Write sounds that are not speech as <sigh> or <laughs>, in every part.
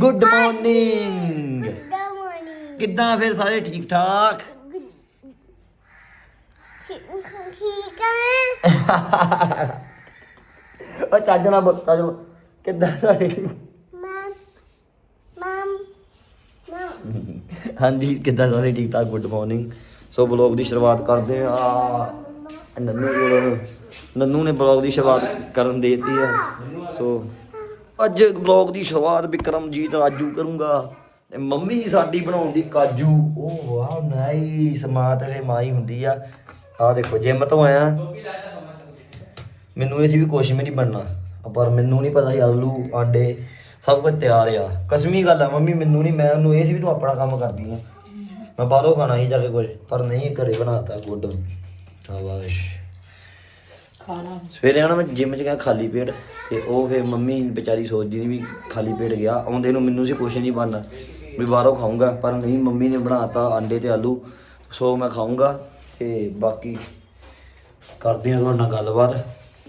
Good morning morning ਕਿੱਦਾਂ ਫਿਰ ਸਾਰੇ ਠੀਕ ਠਾਕ? ਠੀਕ ਹੈ ਉਹ ਚੱਜ ਨਾਲ ਬਸ ਚੱਜ ਨਾਲ। ਕਿੱਦਾਂ ਸਾਰੇ? ਮਮ ਮਮ ਮਮ ਹਾਂਜੀ ਕਿੱਦਾਂ ਸਾਰੇ ਠੀਕ ਠਾਕ? ਗੁੱਡ ਮਾਰਨਿੰਗ ਸੋ ਬਲੌਗ ਦੀ ਸ਼ੁਰੂਆਤ ਕਰਦੇ ਆ। ਨੰਨੂ ਕੋਲ ਨੰਨੂ ਨੇ ਬਲੌਗ ਦੀ ਸ਼ੁਰੂਆਤ ਕਰਨ ਦੇ ਦਿੱਤੀ ਆ। ਸੋ ਅੱਜ ਬਲੌਗ ਦੀ ਸ਼ੁਰੂਆਤ ਵਿਕਰਮਜੀਤ ਰਾਜੂ ਕਰੂੰਗਾ। ਤੇ ਮੰਮੀ ਸਾਡੀ ਬਣਾਉਣ ਦੀ ਕਾਜੂ। ਉਹ ਵਾਹ ਨਾਈਸ ਮਾਂ ਤੇ ਮਾਂ ਹੀ ਹੁੰਦੀ ਆ। ਆ ਦੇਖੋ ਜਿਮ ਤੋਂ ਆਇਆ। ਮੈਨੂੰ ਇਹ ਸੀ ਵੀ ਕੁਛ ਵੀ ਨਹੀਂ ਬਣਨਾ। ਪਰ ਮੈਨੂੰ ਨਹੀਂ ਪਤਾ ਸੀ ਆਲੂ, ਆਂਡੇ, ਸਭ ਕੁਝ ਤਿਆਰ ਆ। ਕਸਮੀ ਗੱਲ ਆ ਮੰਮੀ, ਮੈਨੂੰ ਨਹੀਂ ਮੈਂ ਉਹਨੂੰ ਇਹ ਸੀ ਵੀ ਤੂੰ ਆਪਣਾ ਕੰਮ ਕਰਦੀ ਆ। ਮੈਂ ਬਾਹਰੋਂ ਖਾਣਾ ਸੀ ਜਾ ਕੇ ਕੁਝ ਪਰ ਨਹੀਂ, ਘਰੇ ਬਣਾਤਾ ਗੁੱਡ ਸ਼ਾਬਾਸ਼। ਖਾਣਾ। ਸਵੇਰੇ ਆਣਾ ਮੈਂ ਜਿਮ 'ਚ ਗਿਆ ਖਾਲੀ ਪੇਟ ਤੇ ਉਹ ਫਿਰ ਮੰਮੀ ਵਿਚਾਰੀ ਸੋਚਦੀ ਨਹੀਂ ਵੀ ਖਾਲੀ ਪੇਟ ਗਿਆ। ਆਉਂਦੇ ਨੂੰ ਮੈਨੂੰ ਸੀ ਕੁਛ ਨਹੀਂ ਬਣਨਾ। ਵੀ ਬਾਹਰੋਂ ਖਾਊਂਗਾ, ਪਰ ਨਹੀਂ, ਮੰਮੀ ਨੇ ਬਣਾਤਾ ਆਂਡੇ ਤੇ ਆਲੂ, ਸੋ ਮੈਂ ਖਾਊਂਗਾ ਤੇ ਬਾਕੀ ਕਰਦੇ ਹਾਂ ਤੁਹਾਡੇ ਨਾਲ ਗੱਲਬਾਤ।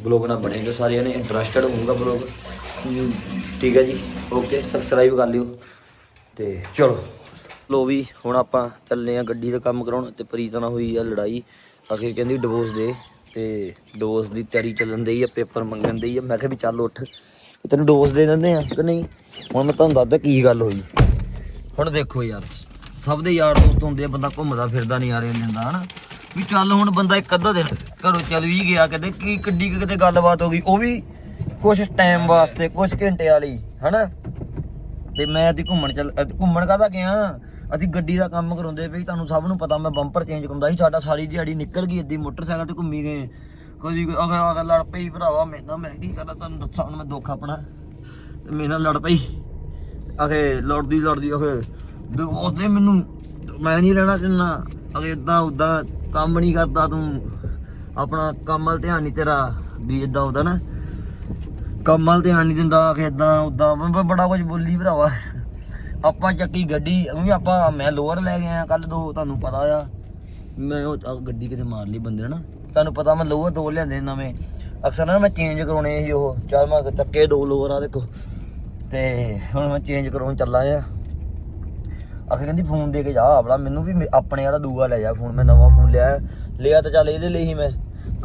ਬਲੌਗ ਨਾਲ ਬਣੇ ਬਣੇਗਾ ਸਾਰਿਆਂ ਨੇ ਇੰਟਰਸਟਡ ਹੋਊਗਾ ਬਲੌਗ ਠੀਕ ਹੈ ਜੀ ਓਕੇ ਸਬਸਕ੍ਰਾਈਬ ਕਰ ਲਿਓ। ਤੇ ਚਲੋ, ਲੋ ਵੀ ਹੁਣ ਆਪਾਂ ਚੱਲੇ ਆ ਗੱਡੀ ਦਾ ਕੰਮ ਕਰਾਉਣ ਤੇ ਪ੍ਰੀਤ ਨਾਲ ਹੋਈ ਆ ਲੜਾਈ। ਆਖੇ ਕਹਿੰਦੀ ਡਿਵੋਰਸ ਦੇ। ਤੇ ਡਿਵੋਰਸ ਦੀ ਤਿਆਰੀ ਚੱਲਣ ਦੀ ਆ, ਪੇਪਰ ਮੰਗਣ ਦੀ ਆ। ਮੈਂ ਕਿਹਾ ਵੀ ਚੱਲ ਉੱਠ। ਤੈਨੂੰ ਡੋਸ ਦੇ ਦਿੰਦੇ ਆ ਕਿ ਨਹੀਂ? ਹੁਣ ਮੈਂ ਤੁਹਾਨੂੰ ਦੱਸਦਾ ਕੀ ਗੱਲ ਹੋਈ। ਹੁਣ ਦੇਖੋ ਯਾਰ, ਸਭ ਦੇ ਯਾਰ ਦੋਸਤ ਹੁੰਦੇ ਆ, ਬੰਦਾ ਘੁੰਮਦਾ ਫਿਰਦਾ ਨਹੀਂ ਆ ਰਿਹਾ ਲੈਂਦਾ ਹਨਾ? ਵੀ ਚੱਲ ਹੁਣ ਬੰਦਾ ਇੱਕ ਅੱਧਾ ਦਿਨ ਘਰੋਂ ਚੱਲ ਵੀ ਗਿਆ ਕਦੇ ਕੀ ਕਿੱਡੀ ਕੁ ਕਿਤੇ ਗੱਲਬਾਤ ਹੋ ਗਈ, ਉਹ ਵੀ ਕੁਝ ਟਾਈਮ ਵਾਸਤੇ ਕੁਝ ਘੰਟੇ ਵਾਲੀ, ਹਨਾ? ਤੇ ਮੈਂ ਅਸੀਂ ਘੁੰਮਣ ਚੱਲ ਘੁੰਮਣ ਕਾਹਦਾ ਗਿਆ? ਅਸੀਂ ਗੱਡੀ ਦਾ ਕੰਮ ਕਰਾਉਂਦੇ ਪਈ ਤੁਹਾਨੂੰ ਸਭ ਨੂੰ ਪਤਾ, ਮੈਂ ਬੰਪਰ ਚੇਂਜ ਕਰਾਉਂਦਾ ਸੀ, ਸਾਡਾ ਸਾਰੀ ਦਿਹਾੜੀ ਨਿਕਲ ਗਈ ਏਦੀ ਮੋਟਰਸਾਈਕਲ ਤੇ ਘੁੰਮੀ ਗਏ। ਕਦੀ ਅਗਰ ਅਗਰ ਲੜ ਪਈ, ਭਰਾਵਾ, ਮੇਰੇ ਨਾਲ ਮੈਂ ਕੀ ਕਰਾਂ, ਤੁਹਾਨੂੰ ਦੱਸਾਂ, ਹੁਣ ਮੈਂ ਦੁੱਖ ਆਪਣਾ। ਤੇ ਮੇਰੇ ਨਾਲ ਲੜ ਪਈ। ਅਗੇ ਲੜਦੀ ਲੜਦੀ, ਅਗੇ ਉਸ ਦੇ ਮੈਨੂੰ, ਮੈਂ ਨਹੀਂ ਰਹਿਣਾ ਚਾਹੁੰਦਾ। ਅਗੇ ਇਦਾਂ ਉਦਾਂ ਕੰਮ ਨਹੀਂ ਕਰਦਾ ਤੂੰ। ਆਪਣਾ ਕੰਮ ਵੱਲ ਧਿਆਨ ਨਹੀਂ ਤੇਰਾ, ਵੀ ਇਦਾਂ ਉਹਦਾ ਨਾ। ਕੰਮ ਵੱਲ ਧਿਆਨ ਨਹੀਂ ਦਿੰਦਾ ਕਿ ਇਦਾਂ ਉਦਾਂ ਬੜਾ ਕੁਝ ਬੋਲੀ, ਭਰਾਵਾ। ਆਪਾਂ ਚੱਕੀ ਗੱਡੀ ਵੀ ਆਪਾਂ, ਮੈਂ ਲੋਅਰ ਲੈ ਕੇ ਆਇਆ ਕੱਲ ਦੋ, ਤੁਹਾਨੂੰ ਪਤਾ ਆ। ਮੈਂ ਉਹ, ਆਹ ਗੱਡੀ ਕਿਤੇ ਮਾਰ ਲਈ ਬੰਦੇ ਨੇ ਨਾ। ਤੁਹਾਨੂੰ ਪਤਾ ਮੈਂ ਲੋਅਰ ਦੋ ਲਿਆਂਦੇ ਨਵੇਂ। ਅਕਸਰ ਨਾ ਮੈਂ ਚੇਂਜ ਕਰਾਉਣੇ ਸੀ ਉਹ। ਚੱਲ ਮੈਂ ਚੱਕੇ ਦੋ ਲੋਅਰ ਆ, ਦੇਖੋ। ਤੇ ਹੁਣ ਮੈਂ ਚੇਂਜ ਕਰਾਉਣ ਚੱਲਾ ਆ। ਆਖੇ ਕਹਿੰਦੀ ਫੋਨ ਦੇ ਕੇ ਜਾ ਆਪਣਾ। ਮੈਨੂੰ ਵੀ ਮੇ- ਆਪਣੇ ਵਾਲਾ ਦੂਆ ਲੈ ਜਾ ਫੋਨ ਮੈਂ ਨਵਾਂ ਫੋਨ ਲਿਆ। ਲਿਆ ਤਾਂ ਚੱਲ ਇਹਦੇ ਲਈ ਹੀ ਮੈਂ।